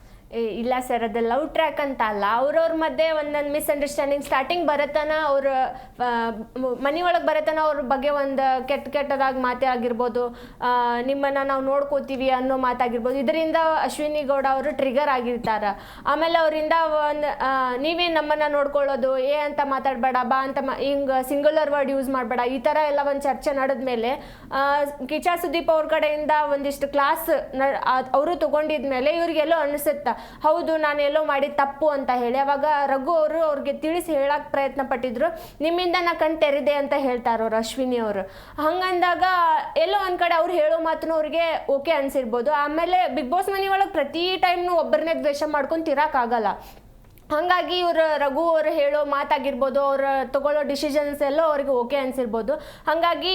Speaker 2: ಇಲ್ಲ ಸರ್, ಅದು ಲವ್ ಟ್ರ್ಯಾಕ್ ಅಂತ ಅಲ್ಲ. ಅವ್ರವ್ರ ಮಧ್ಯೆ ಒಂದೊಂದು ಮಿಸ್ಅಂಡರ್ಸ್ಟ್ಯಾಂಡಿಂಗ್ ಸ್ಟಾರ್ಟಿಂಗ್ ಬರತನ ಅವ್ರ ಮನೆಯೊಳಗೆ ಬರತನ ಅವ್ರ ಬಗ್ಗೆ ಒಂದು ಕೆಟ್ಟ ಕೆಟ್ಟದಾಗಿ ಮಾತೇ ಆಗಿರ್ಬೋದು. ನಿಮ್ಮನ್ನು ನಾವು ನೋಡ್ಕೋತೀವಿ ಅನ್ನೋ ಮಾತಾಗಿರ್ಬೋದು. ಇದರಿಂದ ಅಶ್ವಿನಿ ಗೌಡ ಅವರು ಟ್ರಿಗರ್ ಆಗಿರ್ತಾರೆ. ಆಮೇಲೆ ಅವರಿಂದ ಒಂದು ನೀವೇ ನಮ್ಮನ್ನು ನೋಡ್ಕೊಳ್ಳೋದು, ಏ ಅಂತ ಮಾತಾಡಬೇಡ, ಬಾ ಅಂತ ಹಿಂಗೆ ಸಿಂಗುಲರ್ ವರ್ಡ್ ಯೂಸ್ ಮಾಡಬೇಡ, ಈ ಥರ ಎಲ್ಲ ಒಂದು ಚರ್ಚೆ ನಡೆದ್ಮೇಲೆ ಮೇಲೆ ಕಿಚಾ ಸುದೀಪ್ ಅವ್ರ ಕಡೆಯಿಂದ ಒಂದಿಷ್ಟು ಕ್ಲಾಸ್ ಅವರು ತಗೊಂಡಿದ್ಮೇಲೆ ಇವ್ರಿಗೆಲ್ಲೋ ಅನಿಸುತ್ತೆ ಹೌದು, ನಾನು ಎಲ್ಲೋ ಮಾಡಿ ತಪ್ಪು ಅಂತ ಹೇಳಿ. ಅವಾಗ ರಘು ಅವರು ಅವ್ರಿಗೆ ತಿಳಿಸಿ ಹೇಳಕ್ಕೆ ಪ್ರಯತ್ನ ಪಟ್ಟಿದ್ರು. ನಿಮ್ಮಿಂದ ನಾ ಕಣ್ ತೆರೆದೆ ಅಂತ ಹೇಳ್ತಾರೆ ಅವ್ರು ಅಶ್ವಿನಿ ಅವರು. ಹಂಗಂದಾಗ ಎಲ್ಲೋ ಒಂದು ಕಡೆ ಅವ್ರು ಹೇಳೋ ಮಾತನ್ನು ಅವ್ರಿಗೆ ಓಕೆ ಅನ್ಸಿರ್ಬೋದು. ಆಮೇಲೆ ಬಿಗ್ ಬಾಸ್ ಮನೆ ಒಳಗೆ ಪ್ರತಿ ಟೈಮ್ನು ಒಬ್ಬರನ್ನೇ ದ್ವೇಷ ಮಾಡ್ಕೊಂಡು ಆಗಲ್ಲ. ಹಾಗಾಗಿ ಇವರು ರಘು ಅವರು ಹೇಳೋ ಮಾತಾಗಿರ್ಬೋದು ಅವ್ರು ತಗೊಳ್ಳೋ ಡಿಸಿಷನ್ಸ್ ಎಲ್ಲ ಅವ್ರಿಗೆ ಓಕೆ ಅನ್ಸಿರ್ಬೋದು. ಹಾಗಾಗಿ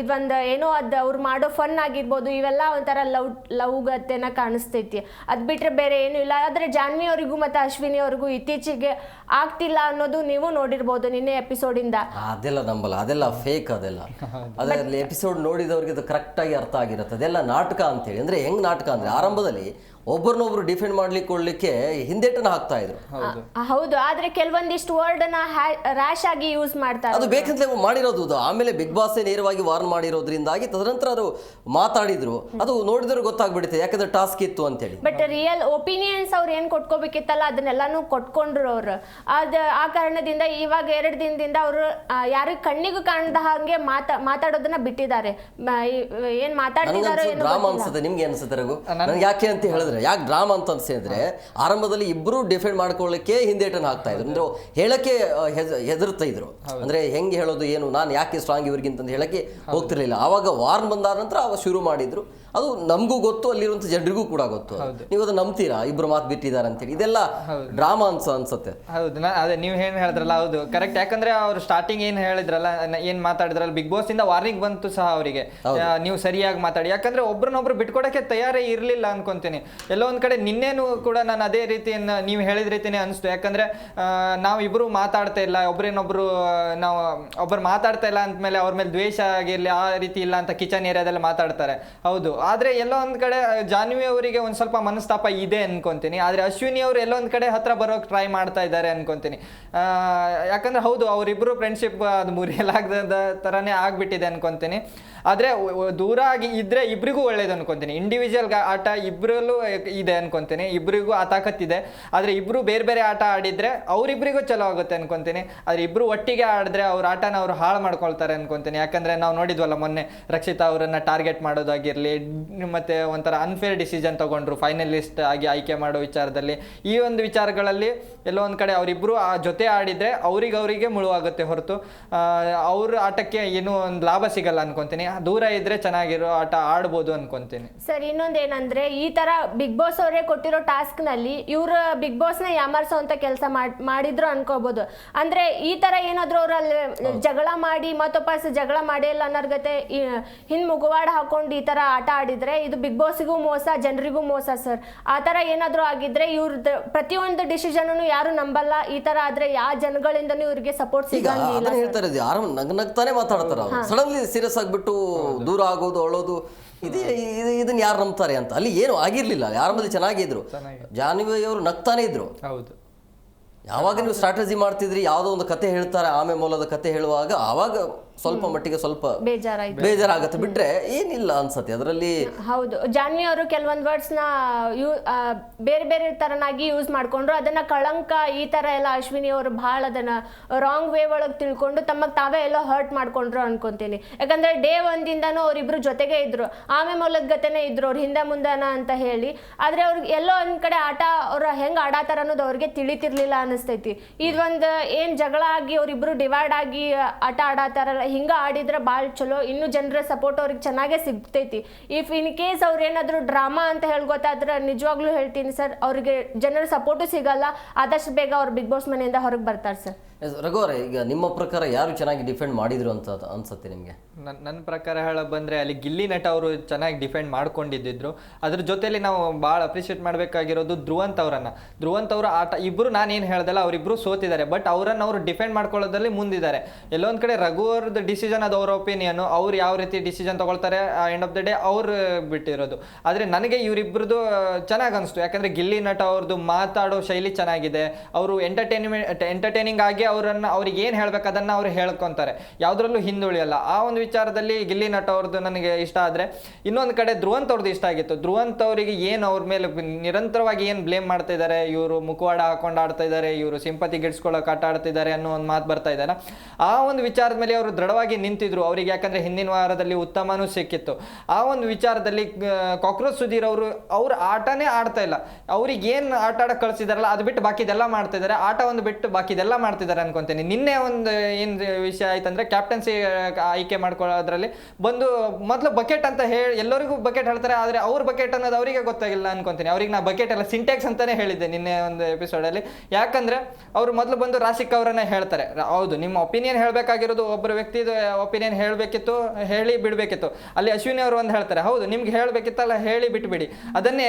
Speaker 2: ಇದೊಂದು ಏನೋ ಅದು ಅವ್ರು ಮಾಡೋ ಫನ್ ಆಗಿರ್ಬೋದು ಇವೆಲ್ಲ ಒಂಥರ ಲವ್ ಲವ್ಗತೆನ ಕಾಣಿಸ್ತೈತಿ. ಅದು ಬಿಟ್ಟರೆ ಬೇರೆ ಏನೂ ಇಲ್ಲ. ಆದರೆ ಜಾನ್ವಿ ಅವರಿಗೂ ಮತ್ತು ಅಶ್ವಿನಿ ಅವ್ರಿಗೂ ಇತ್ತೀಚೆಗೆ ಆಗ್ತಿಲ್ಲ ಅನ್ನೋದು ನೀವು ನೋಡಿರ್ಬೋದು ನಿನ್ನೆ ಎಪಿಸೋಡಿಂದ
Speaker 1: ಅದೆಲ್ಲ ನಂಬಲ್ಲ. ಅದೆಲ್ಲ ಫೇಕ್ ಅದೆಲ್ಲ. <laughs> ಅದರಲ್ಲಿ ಎಪಿಸೋಡ್ ನೋಡಿದವ್ರಿಗೆ ಅದು ಕರೆಕ್ಟಾಗಿ ಅರ್ಥ ಆಗಿರುತ್ತೆ. ಅದೆಲ್ಲ ನಾಟಕ ಅಂತೇಳಿ. ಅಂದರೆ ಹೆಂಗೆ ನಾಟಕ ಅಂದರೆ ಆರಂಭದಲ್ಲಿ ಒಬ್ಬರನ್ನೊಬ್ರು ಡಿಫೆಂಡ್ ಮಾಡ್ಲಿಕ್ಕೆ ಕೊಡ್ಲಿಕ್ಕೆ ಹಿಂದೇಟನ ಹಾಕ್ತಾ ಇದ್ರು.
Speaker 2: ಹೌದು. ಆದ್ರೆ ಕೆಲವೊಂದಿಷ್ಟು ವರ್ಡ್ನ ರ್ಯಾಶ್ ಆಗಿ ಯೂಸ್ ಮಾಡ್ತಾರೆ.
Speaker 1: ಅದು ಬೇಕಂತಲೇ ಮಾಡಿರೋದು ಅದು. ಆಮೇಲೆ ಬಿಗ್ ಬಾಸ್ ನೇರವಾಗಿ ವಾರ್ನ್ ಮಾಡಿರೋದ್ರಿಂದಾಗಿ ತದನಂತರ ಅವರು ಮಾತಾಡಿದ್ರು. ಅದು ನೋಡಿದ್ರೆ ಗೊತ್ತಾಗ್ಬಿಡುತ್ತೆ ಯಾಕಂದ್ರೆ ಟಾಸ್ಕ್ ಇತ್ತು ಅಂತ ಹೇಳಿ
Speaker 2: ಬಟ್ ರಿಯಲ್ ಒಪಿನಿಯನ್ಸ್ ಅವ್ರು ಏನ್ ಕೊಟ್ಕೋಬೇಕಿತ್ತಲ್ಲ ಅದನ್ನೆಲ್ಲಾನು ಕೊಟ್ಕೊಂಡ್ರು ಅವ್ರು. ಅದ ಆ ಕಾರಣದಿಂದ ಇವಾಗ ಎರಡು ದಿನದಿಂದ ಅವರು ಯಾರು ಕಣ್ಣಿಗೂ ಕಾಣದ ಹಾಗೆ ಮಾತಾ ಮಾತಾಡೋದನ್ನ ಬಿಟ್ಟಿದ್ದಾರೆ. ಏನ್ ಮಾತಾಡ್ತಿದಾರೋ
Speaker 1: ಡ್ರಾಮಾ. ಅನ್ಸುತ್ತೆ ನಿಮ್ಗೆ ಅನ್ಸುತ್ತೆ ರಘು? ಯಾಕೆ ಅಂತ ಹೇಳಿದ್ರೆ ಯಾಕೆ ಡ್ರಾಮಾ ಅಂತ ಅನ್ಸಿದ್ರೆ ಆರಂಭದಲ್ಲಿ ಇಬ್ರು ಡಿಫೆಂಡ್ ಮಾಡ್ಕೊಳ್ಳಿಕ್ಕೆ ಹಿಂದೇಟನ್ ಹಾಕ್ತಾ ಇದ್ರು. ಅಂದ್ರೆ ಹೇಳಕ್ಕೆ ಹೆದರ್ತಾ ಇದ್ರು. ಅಂದ್ರೆ ಹೆಂಗೆ ಹೇಳೋದು ಏನು ನಾನು ಯಾಕೆ ಸ್ಟ್ರಾಂಗ್ ಇವ್ರಿಗಿಂತ ಅಂತ ಹೇಳಕ್ಕೆ ಹೋಗ್ತಿರ್ಲಿಲ್ಲ. ಆವಾಗ ವಾರ್ನ್ ಬಂದಾದ ನಂತರ ಅವ ಶುರು ಮಾಡಿದ್ರು. ಅದು ನಮಗೂ ಗೊತ್ತು ಅಲ್ಲಿರುವಂಥ ಜನರಿಗೂ ಕೂಡ ಗೊತ್ತು. ನೀವು ಅದು ನಂಬ್ತೀರಾ? ಇಬ್ರು ಮಾತು ಬಿಟ್ಟಿದ್ದಾರೆ ಅಂತೇಳಿ. ಇದೆಲ್ಲ ಡ್ರಾಮಾ ಅನ್ಸ ಅನ್ಸುತ್ತೆ.
Speaker 3: ಹೌದು ನಾ ಅದೇ ನೀವು ಏನು ಹೇಳಿದ್ರಲ್ಲ ಹೌದು. ಕರೆಕ್ಟ್ ಯಾಕಂದ್ರೆ ಅವ್ರು ಸ್ಟಾರ್ಟಿಂಗ್ ಏನು ಹೇಳಿದ್ರಲ್ಲ ಏನು ಮಾತಾಡಿದ್ರಲ್ಲ ಬಿಗ್ ಬಾಸ್ ಇಂದ ವಾರ್ನಿಂಗ್ ಬಂತು ಸಹ ಅವರಿಗೆ. ನೀವು ಸರಿಯಾಗಿ ಮಾತಾಡಿ. ಯಾಕಂದ್ರೆ ಒಬ್ರನ್ನೊಬ್ರು ಬಿಟ್ಕೊಡಕ್ಕೆ ತಯಾರೇ ಇರಲಿಲ್ಲ ಅನ್ಕೊಂತೀನಿ. ಎಲ್ಲೋ ಒಂದು ಕಡೆ ನಿನ್ನೇನು ಕೂಡ ನಾನು ಅದೇ ರೀತಿಯನ್ನ ನೀವು ಹೇಳಿದ ರೀತಿನೇ ಅನಿಸ್ತು. ಯಾಕಂದ್ರೆ ನಾವು ಇಬ್ರು ಮಾತಾಡ್ತಾ ಇಲ್ಲ ಒಬ್ರೇನೊಬ್ರು ನಾವು ಒಬ್ಬರು ಮಾತಾಡ್ತಾ ಇಲ್ಲ ಅಂದಮೇಲೆ ಅವ್ರ ಮೇಲೆ ದ್ವೇಷ ಆಗಿರಲಿ ಆ ರೀತಿ ಇಲ್ಲ ಅಂತ ಕಿಚನ್ ಏರಿಯಾದಲ್ಲಿ ಮಾತಾಡ್ತಾರೆ. ಹೌದು. ಆದ್ರೆ ಎಲ್ಲೋ ಒಂದ್ ಕಡೆ ಜಾನ್ವಿ ಅವರಿಗೆ ಒಂದ್ ಸ್ವಲ್ಪ ಮನಸ್ತಾಪ ಇದೆ ಅನ್ಕೊಂತೀನಿ. ಆದ್ರೆ ಅಶ್ವಿನಿ ಅವರು ಎಲ್ಲೋ ಒಂದ್ ಕಡೆ ಹತ್ರ ಬರೋಕ್ ಟ್ರೈ ಮಾಡ್ತಾ ಇದ್ದಾರೆ ಅನ್ಕೊಂತೀನಿ. ಯಾಕಂದ್ರೆ ಹೌದು, ಅವರಿಬ್ರು ಫ್ರೆಂಡ್ಶಿಪ್ ಅದು ಮುರಿಯಲಾಗದ ತರನೇ ಆಗ್ಬಿಟ್ಟಿದೆ ಅನ್ಕೊಂತೀನಿ. ಆದರೆ ದೂರ ಆಗಿ ಇದ್ದರೆ ಇಬ್ರಿಗೂ ಒಳ್ಳೇದು ಅನ್ಕೊಂತೀನಿ. ಇಂಡಿವಿಜುವಲ್ ಆಟ ಇಬ್ಬರಲ್ಲೂ ಇದೆ ಅನ್ಕೊಂತೀನಿ. ಇಬ್ಬರಿಗೂ ಆ ತಾಕತ್ತಿದೆ ಆದರೆ ಇಬ್ಬರು ಬೇರೆ ಬೇರೆ ಆಟ ಆಡಿದರೆ ಅವರಿಬ್ಬರಿಗೂ ಚಲೋ ಆಗುತ್ತೆ ಅನ್ಕೊಂತೀನಿ. ಆದರೆ ಇಬ್ಬರು ಒಟ್ಟಿಗೆ ಆಡಿದ್ರೆ ಅವ್ರ ಆಟನ ಅವ್ರು ಹಾಳು ಮಾಡ್ಕೊಳ್ತಾರೆ ಅನ್ಕೊಂತೀನಿ. ಯಾಕಂದರೆ ನಾವು ನೋಡಿದ್ವಲ್ಲ ಮೊನ್ನೆ ರಕ್ಷಿತಾ ಅವರನ್ನು ಟಾರ್ಗೆಟ್ ಮಾಡೋದಾಗಿರಲಿ, ಮತ್ತು ಒಂಥರ ಅನ್ಫೇರ್ ಡಿಸಿಷನ್ ತಗೊಂಡ್ರು ಫೈನಲಿಸ್ಟ್ ಆಗಿ ಆಯ್ಕೆ ಮಾಡೋ ವಿಚಾರದಲ್ಲಿ. ಈ ಒಂದು ವಿಚಾರಗಳಲ್ಲಿ ಎಲ್ಲೋ ಒಂದು ಕಡೆ ಅವರಿಬ್ಬರು ಆ ಜೊತೆ ಆಡಿದರೆ ಅವ್ರಿಗೆ ಅವರಿಗೆ ಮುಳುವಾಗುತ್ತೆ ಹೊರತು. ಅವ್ರ ಆಟಕ್ಕೆ ಏನೂ ಒಂದು ಲಾಭ ಸಿಗಲ್ಲ ಅನ್ಕೊಂತೀನಿ. ದೂರ ಇದ್ರೆ ಚೆನ್ನಾಗಿರೋ ಆಟ ಆಡ್ಬೋದು ಅನ್ಕೊಂತೀನಿ.
Speaker 2: ಸರ್ ಇನ್ನೊಂದೇನಂದ್ರೆ ಈ ತರ ಬಿಗ್ ಬಾಸ್ ಅವರೇ ಕೊಟ್ಟಿರೋ ಟಾಸ್ಕ್ನಲ್ಲಿ ಇವ್ರ ಬಿಗ್ ಬಾಸ್ನ ಯಾಮರ್ಸೋ ಅಂತ ಕೆಲಸ ಮಾಡಿದ್ರು ಅನ್ಕೋಬಹುದು ಅಂದ್ರೆ ಈ ತರ ಏನಾದ್ರು ಅವ್ರಲ್ಲಿ ಜಗಳ ಮಾಡಿ ಮತ್ತೊಪ್ಪಾಸ ಜಗಳ ಮಾಡಿಲ್ಲ ಅನ್ನೋರ್ಗತೆ ಹಿಂದ್ ಮುಗುವಾಡ ಹಾಕೊಂಡು ಈ ತರ ಆಟ ಆಡಿದ್ರೆ ಇದು ಬಿಗ್ ಬಾಸ್ಗೂ ಮೋಸ ಜನರಿಗೂ ಮೋಸ ಸರ್. ಆ ತರ ಏನಾದ್ರು ಆಗಿದ್ರೆ ಇವ್ರದ್ದು ಪ್ರತಿಯೊಂದು ಡಿಸಿಷನ್ ಯಾರು ನಂಬಲ್ಲ. ಈ ತರ ಆದ್ರೆ ಯಾವ ಜನಗಳಿಂದನೂ ಇವ್ರಿಗೆ ಸಪೋರ್ಟ್
Speaker 1: ಸಿಗಲ್ಲ
Speaker 2: ಸಿಗಂಗಿಲ್ಲ
Speaker 1: ಅದನ್ನ ಹೇಳ್ತಾ ಯಾರು ನಗ್ ನಗ್ತಾನೆ ಮಾತಾಡ್ತಾರ ಅವ್ರು. ಸಡನ್ಲಿ ಸೀರಿಯಸ್ ಆಗ್ಬಿಟ್ಟು ದೂರ ಆಗೋದು ಅಳೋದು ಇದೇ ಇದು ಇದನ್ನ ಯಾರು ನಂಬ್ತಾರೆ ಅಂತ? ಅಲ್ಲಿ ಏನು ಆಗಿರ್ಲಿಲ್ಲ. ಯಾರ ಮಧ್ಯೆ ಚೆನ್ನಾಗಿದ್ರು. ಜಾನ್ವಿ ಅವರು ನಗ್ತಾನೆ ಇದ್ರು.
Speaker 3: ಹೌದು.
Speaker 1: ಯಾವಾಗ ನೀವು ಸ್ಟ್ರಾಟಜಿ ಮಾಡ್ತಿದ್ರಿ? ಯಾವುದೋ ಒಂದು ಕತೆ ಹೇಳ್ತಾರೆ ಆಮೆ ಮೂಲದ ಕತೆ ಹೇಳುವಾಗ ಆವಾಗ ಸ್ವಲ್ಪ ಮಟ್ಟಿಗೆ ಸ್ವಲ್ಪ
Speaker 2: ಬೇಜಾರಾಯ್ತು.
Speaker 1: ಬೇಜಾರಾಗತ್ತೆ. ಬಿಟ್ರೆ ಏನಿಲ್ಲ ಅನ್ಸತ್ತೆ. ಅದರಲ್ಲಿ
Speaker 2: ಹೌದು. ಜಾನ್ವಿ ಅವರು ಕೆಲವೊಂದು ವರ್ಡ್ಸ್ನ ಯೂ ಬೇರೆ ಬೇರೆ ತರನಾಗಿ ಯೂಸ್ ಮಾಡ್ಕೊಂಡ್ರು. ಅದನ್ನ ಕಳಂಕ ಈ ತರ ಎಲ್ಲ ಅಶ್ವಿನಿ ಅವರು ಬಹಳ ಅದನ್ನ ರಾಂಗ್ ವೇ ಒಳಗೆ ತಿಳ್ಕೊಂಡು ತಮಗೆ ತಾವೇ ಎಲ್ಲ ಹರ್ಟ್ ಮಾಡ್ಕೊಂಡ್ರು ಅನ್ಕೊಂತೀನಿ. ಯಾಕಂದ್ರೆ ಡೇ ಒಂದಿಂದನೂ ಅವರಿಬ್ರು ಜೊತೆಗೆ ಇದ್ರು. ಆಮೆ ಮೂಲದ ಗತೆನೇ ಇದ್ರು. ಅವ್ರ ಹಿಂದೆ ಮುಂದನ ಅಂತ ಹೇಳಿ. ಆದ್ರೆ ಅವ್ರಿಗೆ ಎಲ್ಲೋ ಒಂದ್ ಕಡೆ ಆಟ ಅವ್ರ ಹೆಂಗ್ ಆಡಾತಾರ ಅನ್ನೋದು ಅವ್ರಿಗೆ ತಿಳಿತಿರ್ಲಿಲ್ಲ ಅನಿಸ್ತೈತಿ. ಇದೊಂದು ಏನ್ ಜಗಳ ಆಗಿ ಅವ್ರಿಬ್ರು ಡಿವೈಡ್ ಆಗಿ ಆಟ ಆಡಾತಾರಲ್ಲ ಹಿಂಗ ಆಡಿದ್ರೆ ಭಾಳ ಚಲೋ, ಇನ್ನೂ ಜನರ ಸಪೋರ್ಟ್ ಅವ್ರಿಗೆ ಚೆನ್ನಾಗೇ ಸಿಗ್ತೈತಿ. ಇಫ್ ಇನ್ ಕೇಸ್ ಅವ್ರು ಏನಾದರೂ ಡ್ರಾಮಾ ಅಂತ ಹೇಳ್ಗೊತ್ತಾದ್ರೆ ನಿಜವಾಗ್ಲೂ ಹೇಳ್ತೀನಿ ಸರ್, ಅವ್ರಿಗೆ ಜನರ ಸಪೋರ್ಟು ಸಿಗಲ್ಲ, ಆದಷ್ಟು ಬೇಗ ಅವ್ರು ಬಿಗ್ ಬಾಸ್ ಮನೆಯಿಂದ ಹೊರಗೆ ಬರ್ತಾರೆ ಸರ್.
Speaker 1: ಎಸ್, ರಘು ಅವರೇ ಈಗ ನಿಮ್ಮ ಪ್ರಕಾರ ಯಾರು ಚೆನ್ನಾಗಿ ಡಿಫೆಂಡ್ ಮಾಡಿದ್ರು ಅಂತ ಅನ್ಸುತ್ತೆ ನಿಮಗೆ?
Speaker 3: ನನ್ನ ನನ್ನ ಪ್ರಕಾರ ಹೇಳ ಬಂದ್ರೆ ಅಲ್ಲಿ ಗಿಲ್ಲಿ ನಟ ಅವರು ಚೆನ್ನಾಗಿ ಡಿಫೆಂಡ್ ಮಾಡ್ಕೊಂಡಿದ್ದಿದ್ರು. ಅದ್ರ ಜೊತೆಲಿ ನಾವು ಭಾಳ ಅಪ್ರಿಷಿಯೇಟ್ ಮಾಡಬೇಕಾಗಿರೋದು ಧ್ರುವಂತ್ ಅವರನ್ನು. ಧ್ರುವಂತ್ ಅವರ ಆಟ ಇಬ್ಬರು ನಾನು ಏನು ಹೇಳ್ದಲ್ಲ ಅವರಿಬ್ರು ಸೋತಿದ್ದಾರೆ. ಬಟ್ ಅವರನ್ನು ಅವರು ಡಿಫೆಂಡ್ ಮಾಡ್ಕೊಳ್ಳೋದ್ರಲ್ಲಿ ಮುಂದಿದ್ದಾರೆ. ಎಲ್ಲೊಂದು ಕಡೆ ರಘು ಅವ್ರದ್ದು ಡಿಸಿಷನ್ ಅದು ಅವ್ರ ಒಪಿನಿಯನ್ ಅವ್ರು ಯಾವ ರೀತಿ ಡಿಸಿಷನ್ ತಗೊಳ್ತಾರೆ ಎಂಡ್ ಆಫ್ ದ ಡೇ ಅವ್ರು ಬಿಟ್ಟಿರೋದು. ಆದರೆ ನನಗೆ ಇವರಿಬ್ಬರದ್ದು ಚೆನ್ನಾಗಿ ಅನಿಸ್ತು. ಯಾಕಂದರೆ ಗಿಲ್ಲಿ ನಟ ಅವ್ರದ್ದು ಮಾತಾಡೋ ಶೈಲಿ ಚೆನ್ನಾಗಿದೆ. ಅವರು ಎಂಟರ್ಟೈನ್ಮೆಂಟ್ ಎಂಟರ್ಟೈನಿಂಗ್ ಆಗಿ ಅವರನ್ನ, ಅವ್ರಿಗೆ ಏನು ಹೇಳ್ಬೇಕು ಅದನ್ನ ಅವ್ರು ಹೇಳ್ಕೊಂತಾರೆ. ಯಾವುದ್ರಲ್ಲೂ ಹಿಂದುಳಿಯಲ್ಲ. ಆ ಒಂದು ವಿಚಾರದಲ್ಲಿ ಗಿಲ್ಲಿ ನಟ ಅವ್ರದ್ದು ನನಗೆ ಇಷ್ಟ ಆದರೆ, ಇನ್ನೊಂದು ಕಡೆ ಧ್ರುವಂತ ಅವ್ರದ್ದು ಇಷ್ಟ ಆಗಿತ್ತು. ಧ್ರುವಂತ ಅವರಿಗೆ ಏನು ಅವ್ರ ಮೇಲೆ ನಿರಂತರವಾಗಿ ಏನು ಬ್ಲೇಮ್ ಮಾಡ್ತಾ ಇದ್ದಾರೆ, ಇವರು ಮುಖವಾಡ ಹಾಕೊಂಡು ಆಡ್ತಾ ಇದ್ದಾರೆ, ಇವರು ಸಿಂಪತಿ ಗಿಡ್ಸ್ಕೊಳ್ಳೋಕೆ ಆಟ ಆಡ್ತಿದ್ದಾರೆ ಅನ್ನೋ ಒಂದು ಮಾತು ಬರ್ತಾ ಇದ್ದಾರೆ ಆ ಒಂದು ವಿಚಾರದ ಮೇಲೆ ಅವರು ದೃಢವಾಗಿ ನಿಂತಿದ್ರು. ಅವರಿಗೆ ಯಾಕಂದ್ರೆ ಹಿಂದಿನ ವಾರದಲ್ಲಿ ಉತ್ತಮನೂ ಸಿಕ್ಕಿತ್ತು. ಆ ಒಂದು ವಿಚಾರದಲ್ಲಿ ಕಾಕ್ರೋಚ್ ಸುಧೀರ್ ಅವರು, ಅವ್ರ ಆಟನೇ ಆಡ್ತಾ ಇಲ್ಲ. ಅವ್ರಿಗೆ ಏನು ಆಟ ಆಡಕ್ಕೆ ಕಳಿಸಿದಾರಲ್ಲ, ಅದು ಬಿಟ್ಟು ಬಾಕಿದೆಲ್ಲ ಮಾಡ್ತಾ ಇದ್ದಾರೆ. ಆಟ ಒಂದು ಬಿಟ್ಟು ಬಾಕಿದೆಲ್ಲ ಮಾಡ್ತಿದ್ದಾರೆ ಅನ್ಕೊಂತೀನಿ. ನಿನ್ನೆ ಒಂದು ಏನು ವಿಷಯ ಆಯ್ತಂದ್ರೆ ಕ್ಯಾಪ್ಟನ್ಸಿ ಆಯ್ಕೆ ಮಾಡ್ಕೊಳ್ಳೋದ್ರಲ್ಲಿ ಬಂದು ಮೊದಲು ಬಕೆಟ್ ಅಂತ ಹೇಳಿ, ಎಲ್ಲರಿಗೂ ಬಕೆಟ್ ಹೇಳ್ತಾರೆ, ಆದರೆ ಅವ್ರ ಬಕೆಟ್ ಅನ್ನೋದು ಅವರಿಗೆ ಗೊತ್ತಾಗಿಲ್ಲ ಅನ್ಕೊಂತೀನಿ. ಅವ್ರಿಗೆ ನಾ ಬಕೆಟ್ ಎಲ್ಲ ಸಿಂಟೆಕ್ಸ್ ಅಂತಾನೆ ಹೇಳಿದ್ದೆ ನಿನ್ನೆ ಒಂದು ಎಪಿಸೋಡಲ್ಲಿ ಯಾಕಂದ್ರೆ ಅವರು ಮೊದಲು ಬಂದು ರಾಸಿಕ್ ಅವರನ್ನ ಹೇಳ್ತಾರೆ. ಹೌದು, ನಿಮ್ಮ ಒಪಿನಿಯನ್ ಹೇಳಬೇಕಾಗಿರೋದು ಒಬ್ಬರು ವ್ಯಕ್ತಿದು ಒಪಿನಿಯನ್ ಹೇಳಬೇಕಿತ್ತು, ಹೇಳಿ ಬಿಡಬೇಕಿತ್ತು. ಅಲ್ಲಿ ಅಶ್ವಿನಿ ಅವರು ಒಂದು ಹೇಳ್ತಾರೆ, ಹೌದು, ನಿಮ್ಗೆ ಹೇಳಬೇಕಿತ್ತಲ್ಲ, ಹೇಳಿ ಬಿಟ್ಬಿಡಿ. ಅದನ್ನೇ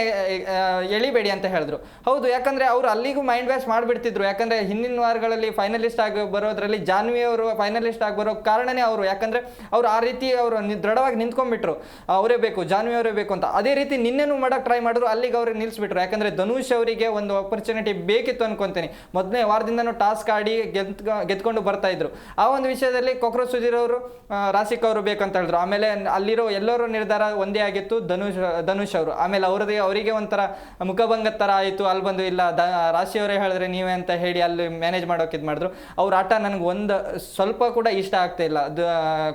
Speaker 3: ಎಳಿಬೇಡಿ ಅಂತ ಹೇಳಿದ್ರು. ಹೌದು, ಯಾಕಂದ್ರೆ ಅವರು ಅಲ್ಲಿಗೂ ಮೈಂಡ್ ವ್ಯಾಶ್ ಮಾಡಿಬಿಡ್ತಿದ್ರು. ಯಾಕಂದ್ರೆ ಹಿಂದಿನ ವಾರಗಳಲ್ಲಿ ಫೈನಲಿಸ್ಟ್ ಆಗಿ ಬರೋದ್ರಲ್ಲಿ ಜಾನ್ವಿ ಅವರು ಫೈನಲಿಸ್ಟ್ ಆಗಿ ಬರೋ ಕಾರಣನೇ ಅವರು. ಯಾಕಂದ್ರೆ ಅವ್ರು ಆ ರೀತಿ ಅವರು ದೃಢವಾಗಿ ನಿಂತ್ಕೊಂಡ್ಬಿಟ್ರು. ಅವರೇ ಬೇಕು, ಜಾನ್ವಿ ಅವರೇ ಬೇಕು ಅಂತ. ಅದೇ ರೀತಿ ನಿನ್ನೆನು ಮಾಡಕ್ ಟ್ರೈ ಮಾಡಿದ್ರು, ಅಲ್ಲಿಗೆ ಅವ್ರಿಗೆ ನಿಲ್ಲಿಸ್ಬಿಟ್ರು ಯಾಕಂದ್ರೆ ಧನುಷ್ ಅವರಿಗೆ ಒಂದು ಆಪರ್ಚುನಿಟಿ ಬೇಕಿತ್ತು ಅನ್ಕೊಂತೀನಿ. ಮೊದಲನೇ ವಾರದಿಂದನೂ ಟಾಸ್ಕ್ ಆಡಿ ಗೆದ್ ಗೆದ್ಕೊಂಡು ಬರ್ತಾ ಇದ್ರು. ಆ ಒಂದು ವಿಷಯದಲ್ಲಿ ಕೊಕ್ರೋಚ್ ಸುಧೀರ್ ಅವರು ರಾಸಿಕ್ ಅವರು ಬೇಕಂತ ಹೇಳಿದ್ರು. ಆಮೇಲೆ ಅಲ್ಲಿರೋ ಎಲ್ಲರೂ ನಿರ್ಧಾರ ಒಂದೇ ಆಗಿತ್ತು, ಧನುಷ್ ಧನುಷ್ ಅವರು. ಆಮೇಲೆ ಅವ್ರದೇ, ಅವರಿಗೆ ಒಂಥರ ಮುಖಭಂಗದ ಥರ ಆಯಿತು. ಅಲ್ಲಿ ಬಂದು, ಇಲ್ಲ, ದ, ರಾಶಿ ಅವರೇ ಹೇಳಿದ್ರೆ ನೀವೇ ಅಂತ ಹೇಳಿ ಅಲ್ಲಿ ಮ್ಯಾನೇಜ್ ಮಾಡೋಕೆ ಇದು ಮಾಡಿದ್ರು. ಅವ್ರ ಆಟ ನನಗೆ ಒಂದು ಸ್ವಲ್ಪ ಕೂಡ ಇಷ್ಟ ಆಗ್ತಾ ಇಲ್ಲ. ಅದು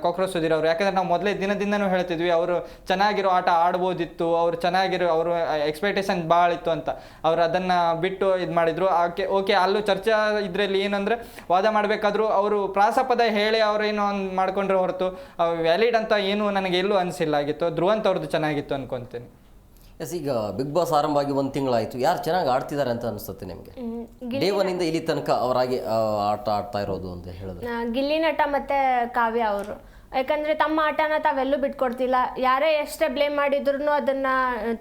Speaker 3: ಕಾಕ್ರೋಚ್ ಸುಧೀರ್ ಅವರು. ಯಾಕಂದ್ರೆ ನಾವು ಮೊದಲೇ ದಿನದಿಂದನೂ ಹೇಳ್ತಿದ್ವಿ, ಅವರು ಚೆನ್ನಾಗಿರೋ ಆಟ ಆಡ್ಬೋದಿತ್ತು, ಅವ್ರು ಚೆನ್ನಾಗಿರೋ, ಅವರು ಎಕ್ಸ್ಪೆಕ್ಟೇಷನ್ ಭಾಳ ಇತ್ತು ಅಂತ. ಅವ್ರು ಅದನ್ನು ಬಿಟ್ಟು ಇದು ಮಾಡಿದರು. ಆಕೆ, ಓಕೆ, ಅಲ್ಲೂ ಚರ್ಚಾ ಇದರಲ್ಲಿ ಏನಂದರೆ, ವಾದ ಮಾಡಬೇಕಾದ್ರೂ ಅವರು ಪ್ರಾಸಪದ ಹೇಳಿ ಅವರು ಏನೋ ಒಂದು ಮಾಡ್ಕೊಂಡ್ರೆ ಹೊರತು ವ್ಯಾಲಿಡ್ ಅಂತ ಏನು ನನಗೆ ಎಲ್ಲೂ ಅನಿಸಿಲ್ಲ ಆಗಿತ್ತು. ಧ್ರುವಂತ ಅವ್ರದ್ದು ಚೆನ್ನಾಗಿತ್ತು ಅನ್ಕೊಂತೀನಿ.
Speaker 1: ಎಸ್ ಈಗ ಬಿಗ್ ಬಾಸ್ ಆರಂಭ ಆಗಿ ಒಂದು ತಿಂಗಳಾಯಿತು. ಯಾರು ಚೆನ್ನಾಗಿ ಆಡ್ತಿದ್ದಾರೆ ಅಂತ ಅನಿಸುತ್ತೆ ನಿಮಗೆ? ಡೇ ಒನ್ನಿಂದ ಇಲ್ಲಿ ತನಕ ಅವರಾಗಿ ಆಟ ಆಡ್ತಾ ಇರೋದು ಅಂತ ಹೇಳಿದ್ರೆ
Speaker 2: ಗಿಲ್ಲಿ ನಟ ಮತ್ತೆ ಕಾವ್ಯ ಅವರು. ಯಾಕಂದ್ರೆ ತಮ್ಮ ಆಟನ ತಾವೆಲ್ಲೂ ಬಿಟ್ಕೊಡ್ತಿಲ್ಲ. ಯಾರೇ ಎಷ್ಟೇ ಬ್ಲೇಮ್ ಮಾಡಿದ್ರು ಅದನ್ನ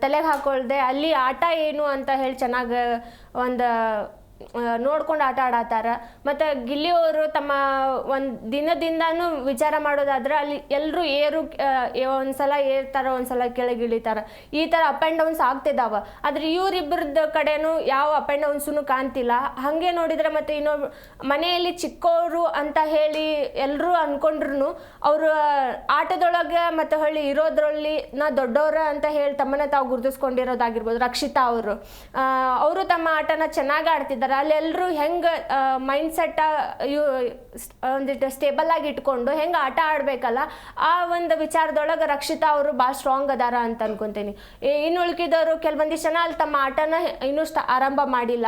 Speaker 2: ತಲೆಗೆ ಹಾಕೊಳ್ದೆ ಅಲ್ಲಿ ಆಟ ಏನು ಅಂತ ಹೇಳಿ ಚೆನ್ನಾಗಿ ಒಂದು ನೋಡ್ಕೊಂಡು ಆಟ ಆಡತ್ತಾರ ಮತ್ತು ಗಿಲ್ಲಿಯವರು ತಮ್ಮ ಒಂದು ದಿನದಿಂದನೂ ವಿಚಾರ ಮಾಡೋದಾದ್ರೆ ಅಲ್ಲಿ ಎಲ್ಲರೂ ಏರು ಒಂದ್ಸಲ ಏರ್ತಾರ ಒಂದ್ಸಲ ಕೆಳಗೆ ಇಳಿತಾರ. ಈ ಥರ ಅಪ್ ಆ್ಯಂಡ್ ಡೌನ್ಸ್ ಆಗ್ತಿದ್ದಾವೆ ಆದ್ರೆ ಇವರಿಬ್ಬರದ ಕಡೆನೂ ಯಾವ ಅಪ್ ಆ್ಯಂಡ್ ಡೌನ್ಸೂ ಕಾಣ್ತಿಲ್ಲ. ಹಾಗೆ ನೋಡಿದ್ರೆ ಮತ್ತೆ ಇನ್ನೊಬ್ರು ಮನೆಯಲ್ಲಿ ಚಿಕ್ಕವರು ಅಂತ ಹೇಳಿ ಎಲ್ಲರೂ ಅನ್ಕೊಂಡ್ರು ಅವರು ಆಟದೊಳಗೆ ಮತ್ತು ಹೊಳ್ಳಿ ಇರೋದ್ರಲ್ಲಿ ನಾ ದೊಡ್ಡವರ ಅಂತ ಹೇಳಿ ತಮ್ಮನ್ನ ತಾವು ಗುರುತಿಸ್ಕೊಂಡಿರೋದಾಗಿರ್ಬೋದು ರಕ್ಷಿತಾ ಅವರು. ಅವರು ತಮ್ಮ ಆಟನ ಚೆನ್ನಾಗಿ ಆಡ್ತಿದ್ದಾರೆ. ಅಲ್ಲಿ ಎಲ್ಲರೂ ಹೆಂಗೆ ಮೈಂಡ್ ಸೆಟ್ ಒಂದಿಟ್ಟು ಸ್ಟೇಬಲ್ ಆಗಿ ಇಟ್ಕೊಂಡು ಹೆಂಗೆ ಆಟ ಆಡಬೇಕಲ್ಲ, ಆ ಒಂದು ವಿಚಾರದೊಳಗೆ ರಕ್ಷಿತಾ ಅವರು ಭಾಳ ಸ್ಟ್ರಾಂಗ್ ಅದಾರ ಅಂತ ಅನ್ಕೊಂತೀನಿ. ಇನ್ನು ಉಳ್ಕಿದವರು ಕೆಲವೊಂದಿಷ್ಟು ಜನ ಅಲ್ಲಿ ತಮ್ಮ ಆಟನ ಇನ್ನೂ ಸ್ಟ, ಆರಂಭ ಮಾಡಿಲ್ಲ.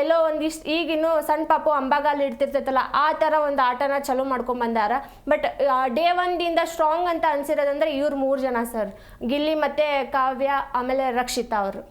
Speaker 2: ಎಲ್ಲೋ ಒಂದಿಷ್ಟು ಈಗಿನ್ನೂ ಸಣ್ಣ ಪಾಪು ಅಂಬಾಗಾಲ್ ಇಡ್ತಿರ್ತೈತಲ್ಲ, ಆ ಥರ ಒಂದು ಆಟನ ಚಲೋ ಮಾಡ್ಕೊಂಡ್ ಬಂದಾರ. ಬಟ್ ಡೇ ಒಂದಿಂದ ಸ್ಟ್ರಾಂಗ್ ಅಂತ ಅನ್ಸಿರೋದಂದ್ರೆ ಇವ್ರು ಮೂರು ಜನ ಸರ್. ಗಿಲ್ಲಿ ಮತ್ತೆ ಕಾವ್ಯ, ಆಮೇಲೆ ರಕ್ಷಿತಾ ಅವರು.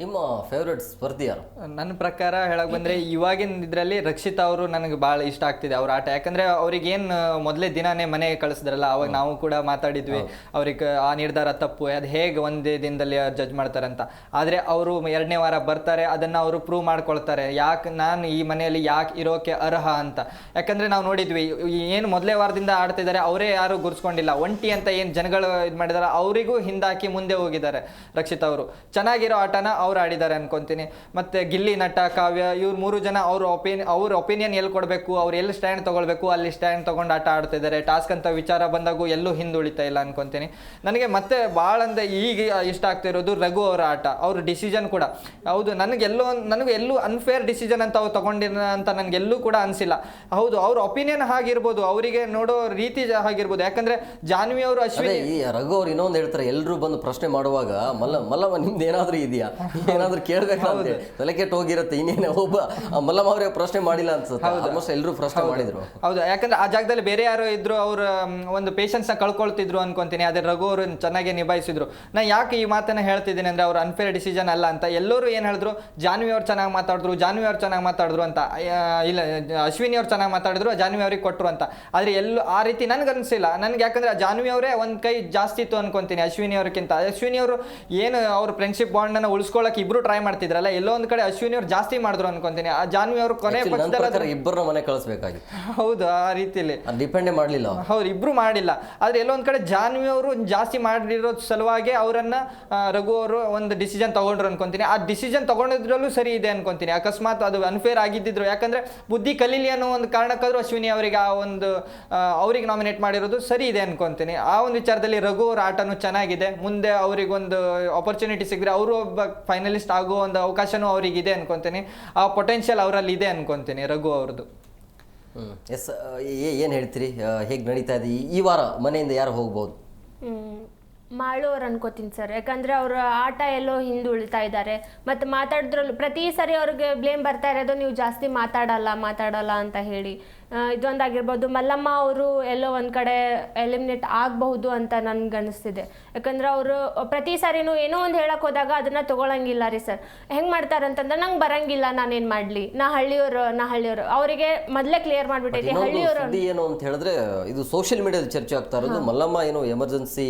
Speaker 1: ನಿಮ್ಮ ಫೇವ್ರೆಟ್ ಸ್ಪರ್ಧಿ ಯಾರು?
Speaker 3: ನನ್ನ ಪ್ರಕಾರ ಹೇಳಕ್ ಬಂದ್ರೆ ಇವಾಗಿನ ಇದರಲ್ಲಿ ರಕ್ಷಿತ್ ಅವರು ನನಗೆ ಭಾಳ ಇಷ್ಟ ಆಗ್ತಿದೆ ಅವ್ರ ಆಟ. ಯಾಕಂದ್ರೆ ಅವ್ರಿಗೆ ಏನ್ ಮೊದಲೇ ದಿನಾನೇ ಮನೆಗೆ ಕಳಿಸಿದ್ರಲ್ಲ ಅವಾಗ ನಾವು ಕೂಡ ಮಾತಾಡಿದ್ವಿ. ಅವ್ರಿಗೆ ಆ ನಿರ್ಧಾರ ತಪ್ಪು ಅದು ಹೇಗೆ ಒಂದೇ ದಿನದಲ್ಲಿ ಜಡ್ಜ್ ಮಾಡ್ತಾರಂತ. ಆದ್ರೆ ಅವರು ಎರಡನೇ ವಾರ ಬರ್ತಾರೆ ಅದನ್ನ ಅವರು ಪ್ರೂವ್ ಮಾಡ್ಕೊಳ್ತಾರೆ. ಯಾಕೆ ನಾನು ಈ ಮನೆಯಲ್ಲಿ ಯಾಕೆ ಇರೋಕೆ ಅರ್ಹ ಅಂತ. ಯಾಕಂದ್ರೆ ನಾವು ನೋಡಿದ್ವಿ ಏನು ಮೊದಲೇ ವಾರದಿಂದ ಆಡ್ತಿದ್ದಾರೆ ಅವರೇ ಯಾರು ಗುರ್ಸ್ಕೊಂಡಿಲ್ಲ. ಒಂಟಿ ಅಂತ ಏನು ಜನಗಳು ಇದು ಮಾಡಿದಾರೆ ಅವರಿಗೂ ಹಿಂದಾಕಿ ಮುಂದೆ ಹೋಗಿದ್ದಾರೆ ರಕ್ಷಿತ್ ಅವರು. ಚೆನ್ನಾಗಿರೋ ಆಟನ ಅವ್ರು ಆಡಿದ್ದಾರೆ ಅನ್ಕೊಂತೀನಿ. ಮತ್ತೆ ಗಿಲ್ಲಿ, ನಟ, ಕಾವ್ಯ, ಇವ್ರು ಮೂರು ಜನ ಅವ್ರ ಒಪಿನಿಯನ್ ಅವ್ರ ಒಪಿನಿಯನ್ ಎಲ್ಲಿ ಕೊಡಬೇಕು, ಅವ್ರು ಎಲ್ಲಿ ಸ್ಟ್ಯಾಂಡ್ ತೊಗೊಳ್ಬೇಕು, ಅಲ್ಲಿ ಸ್ಟ್ಯಾಂಡ್ ತೊಗೊಂಡು ಆಟ ಆಡ್ತಿದ್ದಾರೆ ಟಾಸ್ಕ್ ಅಂತ ವಿಚಾರ ಬಂದಾಗೂ ಎಲ್ಲೂ ಹಿಂದುಳಿತಾ ಇಲ್ಲ ಅನ್ಕೊಂತೀನಿ. ನನಗೆ ಮತ್ತೆ ಭಾಳ ಅಂದರೆ ಈಗ ಇಷ್ಟ ಆಗ್ತಿರೋದು ರಘು ಅವರ ಆಟ, ಅವ್ರ ಡಿಸಿಷನ್ ಕೂಡ. ಹೌದು, ನನಗೆ ಎಲ್ಲೋ, ನನಗೆ ಎಲ್ಲೂ ಅನ್ಫೇರ್ ಡಿಸಿಷನ್ ಅಂತ ಅವ್ರು ತಗೊಂಡಿರ ಅಂತ ನನಗೆ ಎಲ್ಲೂ ಕೂಡ ಅನಿಸಿಲ್ಲ. ಹೌದು, ಅವ್ರ ಒಪಿನಿಯನ್ ಹಾಗಿರ್ಬೋದು, ಅವರಿಗೆ ನೋಡೋ ರೀತಿ ಹಾಗಿರ್ಬೋದು. ಯಾಕಂದ್ರೆ ಜಾನ್ವಿ ಅವರು, ಅಶ್ವಿನಿ
Speaker 1: ರಘು ಅವ್ರು ಇನ್ನೊಂದು ಹೇಳ್ತಾರೆ ಎಲ್ಲರೂ ಬಂದು ಪ್ರಶ್ನೆ ಮಾಡುವಾಗ, ಮಲ್ಲ ಮಲ್ಲವ ನಿಮ್ದು ಏನಾದರೂ ಇದೆಯಾ? <laughs> ಏನಾದ್ರೂ ಕೇಳಬೇಕು ತಲೆ ಕೆಟ್ಟು ಹೋಗಿರುತ್ತೆ ಇನ್ನೇನೆ ಒಬ್ಬ ಮಲ್ಲಮ್ಮ ಅವರೇ ಪ್ರಶ್ನೆ ಮಾಡಿಲ್ಲ ಅನ್ಸುತ್ತೆ. ಆಲ್ಮೋಸ್ಟ್ ಎಲ್ಲರೂ ಪ್ರಶ್ನೆ ಮಾಡಿದ್ರು.
Speaker 3: ಹೌದು. ಯಾಕಂದ್ರೆ ಆ ಜಾಗದಲ್ಲಿ ಬೇರೆ ಯಾರೋ ಇದ್ರು ಅವ್ರ ಒಂದು ಪೇಷನ್ಸ್ನ ಕಳ್ಕೊಳ್ತಿದ್ರು ಅನ್ಕೊಂತೀನಿ. ಅದೇ ರಘು ಅವರು ಚೆನ್ನಾಗಿ ನಿಭಾಯಿಸಿದ್ರು. ನಾ ಯಾಕೆ ಈ ಮಾತನ್ನ ಹೇಳ್ತಿದ್ದೀನಿ ಅಂದ್ರೆ ಅವ್ರ ಅನ್ಫೇರ್ ಡಿಸಿಷನ್ ಅಲ್ಲ ಅಂತ. ಎಲ್ಲರೂ ಏನ್ ಹೇಳಿದ್ರು? ಜಾನ್ವಿ ಅವ್ರು ಚೆನ್ನಾಗಿ ಮಾತಾಡಿದ್ರು ಜಾನ್ವಿ ಅವ್ರು ಚೆನ್ನಾಗಿ ಮಾತಾಡಿದ್ರು ಅಂತ. ಇಲ್ಲ ಅಶ್ವಿನಿ ಅವ್ರು ಚೆನ್ನಾಗಿ ಮಾತಾಡಿದ್ರು ಜಾನ್ವಿ ಅವ್ರಿಗೆ ಕೊಟ್ಟರು ಅಂತ. ಆದ್ರೆ ಎಲ್ಲೂ ಆ ರೀತಿ ನನ್ಗೆ ಅನ್ಸಿಲ್ಲ. ನನ್ಗೆ ಯಾಕಂದ್ರೆ ಆ ಜಾನ್ವಿ ಅವರೇ ಒಂದ್ ಕೈ ಜಾಸ್ತಿ ಇತ್ತು ಅನ್ಕೊಂತೀನಿ ಅಶ್ವಿನಿ ಅವ್ರಿಗಿಂತ. ಅಶ್ವಿನಿ ಅವರು ಏನು ಅವ್ರ ಫ್ರೆಂಡ್ಶಿಪ್ ಬಾಂಡ್ ಅನ್ನ ಉಳಿಸ್ಕೊಳ್ಳೋಕೆ ಇಬ್ರು ಟ್ರೈ ಮಾಡ್ತಿದ್ರಲ್ಲ ಎಲ್ಲೋ ಒಂದ್ ಕಡೆ ಅಶ್ವಿನಿ ಅವ್ರು ಜಾಸ್ತಿ ಮಾಡಿದ್ರು ಅನ್ಕೊಂತೀನಿ. ಆ ಜಾನ್ವಿ ಅವರು ಕೊನೆ
Speaker 1: ಇಬ್ಬರು ನನ್ನ
Speaker 3: ಪಕ್ಷದಲ್ಲಿ
Speaker 1: ಇಬ್ಬರನ್ನ ಮನೆ ಕಳಿಸ್ಬೇಕಾಗಿತ್ತು
Speaker 3: ಹೌದು ಆ ರೀತಿಯಲ್ಲಿ
Speaker 1: ಡಿಪೆಂಡ್ ಮಾಡಲಿಲ್ಲ ಅವ್ರು.
Speaker 3: ಹೌದು ಇಬ್ರು ಮಾಡಿಲ್ಲ. ಆದ್ರೆ ಎಲ್ಲೊಂದ್ ಕಡೆ ಜಾನ್ವಿ ಅವರು ಜಾಸ್ತಿ ಮಾಡಿರೋ ಸಲುವಾಗಿ ಅವರನ್ನ ರಘು ಅವರು ಒಂದು ಡಿಸಿಷನ್ ತಗೊಂಡ್ರು ಅನ್ಕೊಂತೀನಿ. ಆ ಡಿಸಿಷನ್ ತಗೊಂಡಿದ್ರಲ್ಲೂ ಸರಿ ಇದೆ ಅನ್ಕೊಂತೀನಿ. ಅಕಸ್ಮಾತ್ ಅದು ಅನ್ಫೇರ್ ಆಗಿದ್ದಿದ್ರು. ಯಾಕಂದ್ರೆ ಬುದ್ಧಿ ಕಲೀಲಿ ಅನ್ನೋ ಒಂದು ಕಾರಣಕ್ಕಾದ್ರೂ ಅಶ್ವಿನಿ ಅವರಿಗೆ ಆ ಒಂದು ಅವ್ರಿಗೆ ನಾಮಿನೇಟ್ ಮಾಡಿರೋದು ಸರಿ ಇದೆ ಅನ್ಕೊಂತೀನಿ. ಆ ಒಂದು ವಿಚಾರದಲ್ಲಿ ರಘು ಅವ್ರ ಆಟನೂ ಚೆನ್ನಾಗಿದೆ. ಮುಂದೆ ಅವರಿಗೊಂದು ಆಪರ್ಚುನಿಟಿ ಸಿಗ್ರೆ ಅವರು ಒಬ್ಬ ಫೈನಲಿಸ್ಟ್ ಆಗೋ ಒಂದು ಅವಕಾಶನೂ ಇದೆ ಅನ್ಕೊಂತೀನಿ. ಆ ಪೊಟೆನ್ಷಿಯಲ್ ಅವರಲ್ಲಿ ಇದೆ ಅನ್ಕೊಂತೀನಿ ರಘು ಅವ್ರದ್ದು
Speaker 1: ಎಸ್ ಏನು ಹೇಳ್ತೀರಿ? ಹೇಗೆ ನಡೀತಾ ಇದೆ? ಈ- ವಾರ ಮನೆಯಿಂದ ಯಾರು ಹೋಗ್ಬೋದು.
Speaker 2: ಮಾಳು ಅವ್ರು ಅನ್ಕೋತೀನಿ ಸರ್. ಯಾಕಂದ್ರೆ ಅವ್ರ ಆಟ ಎಲ್ಲೋ ಹಿಂದುಳಿತಾ ಇದ್ದಾರೆ. ಮತ್ತು ಮಾತಾಡಿದ್ರಲ್ಲೂ ಪ್ರತಿ ಸರಿ ಅವ್ರಿಗೆ ಬ್ಲೇಮ್ ಬರ್ತಾ ಇರೋದು ನೀವು ಜಾಸ್ತಿ ಮಾತಾಡಲ್ಲ ಮಾತಾಡಲ್ಲ ಅಂತ ಹೇಳಿ. ಇದೊಂದಾಗಿರ್ಬೋದು ಮಲ್ಲಮ್ಮ ಅವರು ಎಲ್ಲೋ ಒಂದು ಕಡೆ ಎಲಿಮಿನೇಟ್ ಆಗಬಹುದು ಅಂತ ನನ್ಗೆ ಅನಿಸ್ತಿದೆ ಯಾಕಂದ್ರೆ ಅವರು ಪ್ರತಿ ಸಾರಿನೂ ಏನೋ ಒಂದು ಹೇಳಕ್ಕೆ ಹೋದಾಗ ಅದನ್ನ ತಗೊಳಂಗಿಲ್ಲ ರೀ ಸರ್. ಹೆಂಗೆ ಮಾಡ್ತಾರೆ ಅಂತಂದ್ರೆ ನಂಗೆ ಬರಂಗಿಲ್ಲ ನಾನೇನು ಮಾಡಲಿ. ನಾ ಹಳ್ಳಿಯವರು ನಾ ಹಳ್ಳಿಯವರು. ಅವರಿಗೆ ಮೊದಲೇ ಕ್ಲಿಯರ್ ಮಾಡಿಬಿಟ್ಟೈತಿ ಹಳ್ಳಿಯವರು.
Speaker 1: ಏನು ಅಂತ ಹೇಳಿದ್ರೆ ಇದು ಸೋಷಿಯಲ್ ಮೀಡಿಯಾದಲ್ಲಿ ಚರ್ಚೆ ಆಗ್ತಾ ಇರೋದು ಮಲ್ಲಮ್ಮ ಏನು ಎಮರ್ಜೆನ್ಸಿ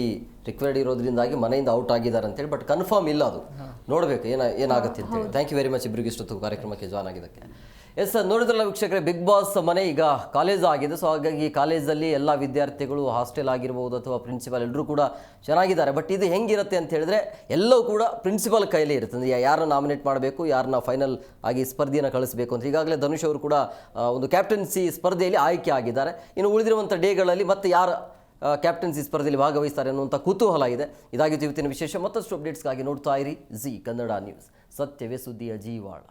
Speaker 1: ರಿಕ್ವೈರ್ಡ್ ಇರೋದ್ರಿಂದಾಗಿ ಮನೆಯಿಂದ ಔಟ್ ಆಗಿದ್ದಾರೆ ಅಂತೇಳಿ ಬಟ್ ಕನ್ಫರ್ಮ್ ಇಲ್ಲ ಅದು. ನೋಡ್ಬೇಕು ಏನ ಏನಾಗುತ್ತೆ ಅಂತೇಳಿ ಥ್ಯಾಂಕ್ ಯು ವೆರಿ ಮಚ್ ಇಬ್ಬರಿಗೆ ಇಷ್ಟೊತ್ತು ಕಾರ್ಯಕ್ರಮಕ್ಕೆ ಜಾಯ್ನ್ ಆಗಿದ್ದಕ್ಕೆ. ಎಸ್ ಸರ್, ನೋಡಿದ್ರಲ್ಲ ವೀಕ್ಷಕರೇ ಬಿಗ್ ಬಾಸ್ ಮನೆ ಈಗ ಕಾಲೇಜ್ ಆಗಿದೆ. ಸೊ ಹಾಗಾಗಿ ಕಾಲೇಜಲ್ಲಿ ಎಲ್ಲ ವಿದ್ಯಾರ್ಥಿಗಳು ಹಾಸ್ಟೆಲ್ ಆಗಿರ್ಬೋದು ಅಥವಾ ಪ್ರಿನ್ಸಿಪಾಲ್ ಎಲ್ಲರೂ ಕೂಡ ಚೆನ್ನಾಗಿದ್ದಾರೆ. ಬಟ್ ಇದು ಹೆಂಗಿರುತ್ತೆ ಅಂತ ಹೇಳಿದ್ರೆ ಎಲ್ಲವೂ ಕೂಡ ಪ್ರಿನ್ಸಿಪಾಲ್ ಕೈಲೇ ಇರುತ್ತೆ. ಅಂದರೆ ಯಾರನ್ನ ನಾಮಿನೇಟ್ ಮಾಡಬೇಕು, ಯಾರನ್ನ ಫೈನಲ್ ಆಗಿ ಸ್ಪರ್ಧೆಯನ್ನು ಕಳಿಸಬೇಕು ಅಂತ. ಈಗಾಗಲೇ ಧನುಷ್ ಅವರು ಕೂಡ ಒಂದು ಕ್ಯಾಪ್ಟನ್ಸಿ ಸ್ಪರ್ಧೆಯಲ್ಲಿ ಆಯ್ಕೆ ಆಗಿದ್ದಾರೆ. ಇನ್ನು ಉಳಿದಿರುವಂಥ ಡೇಗಳಲ್ಲಿ ಮತ್ತೆ ಯಾರು ಕ್ಯಾಪ್ಟನ್ಸಿ ಸ್ಪರ್ಧೆಯಲ್ಲಿ ಭಾಗವಹಿಸ್ತಾರೆ ಅನ್ನುವಂಥ ಕುತೂಹಲ ಇದೆ. ಇದಾಗಿತ್ತು ಇವತ್ತಿನ ವಿಶೇಷ. ಮತ್ತಷ್ಟು ಅಪ್ಡೇಟ್ಸ್ಗಾಗಿ ನೋಡ್ತಾ ಇರಿ. ಜಿ ಕನ್ನಡ ನ್ಯೂಸ್. ಸತ್ಯವೇ ಸುದ್ದಿಯ ಜೀವಾಳ.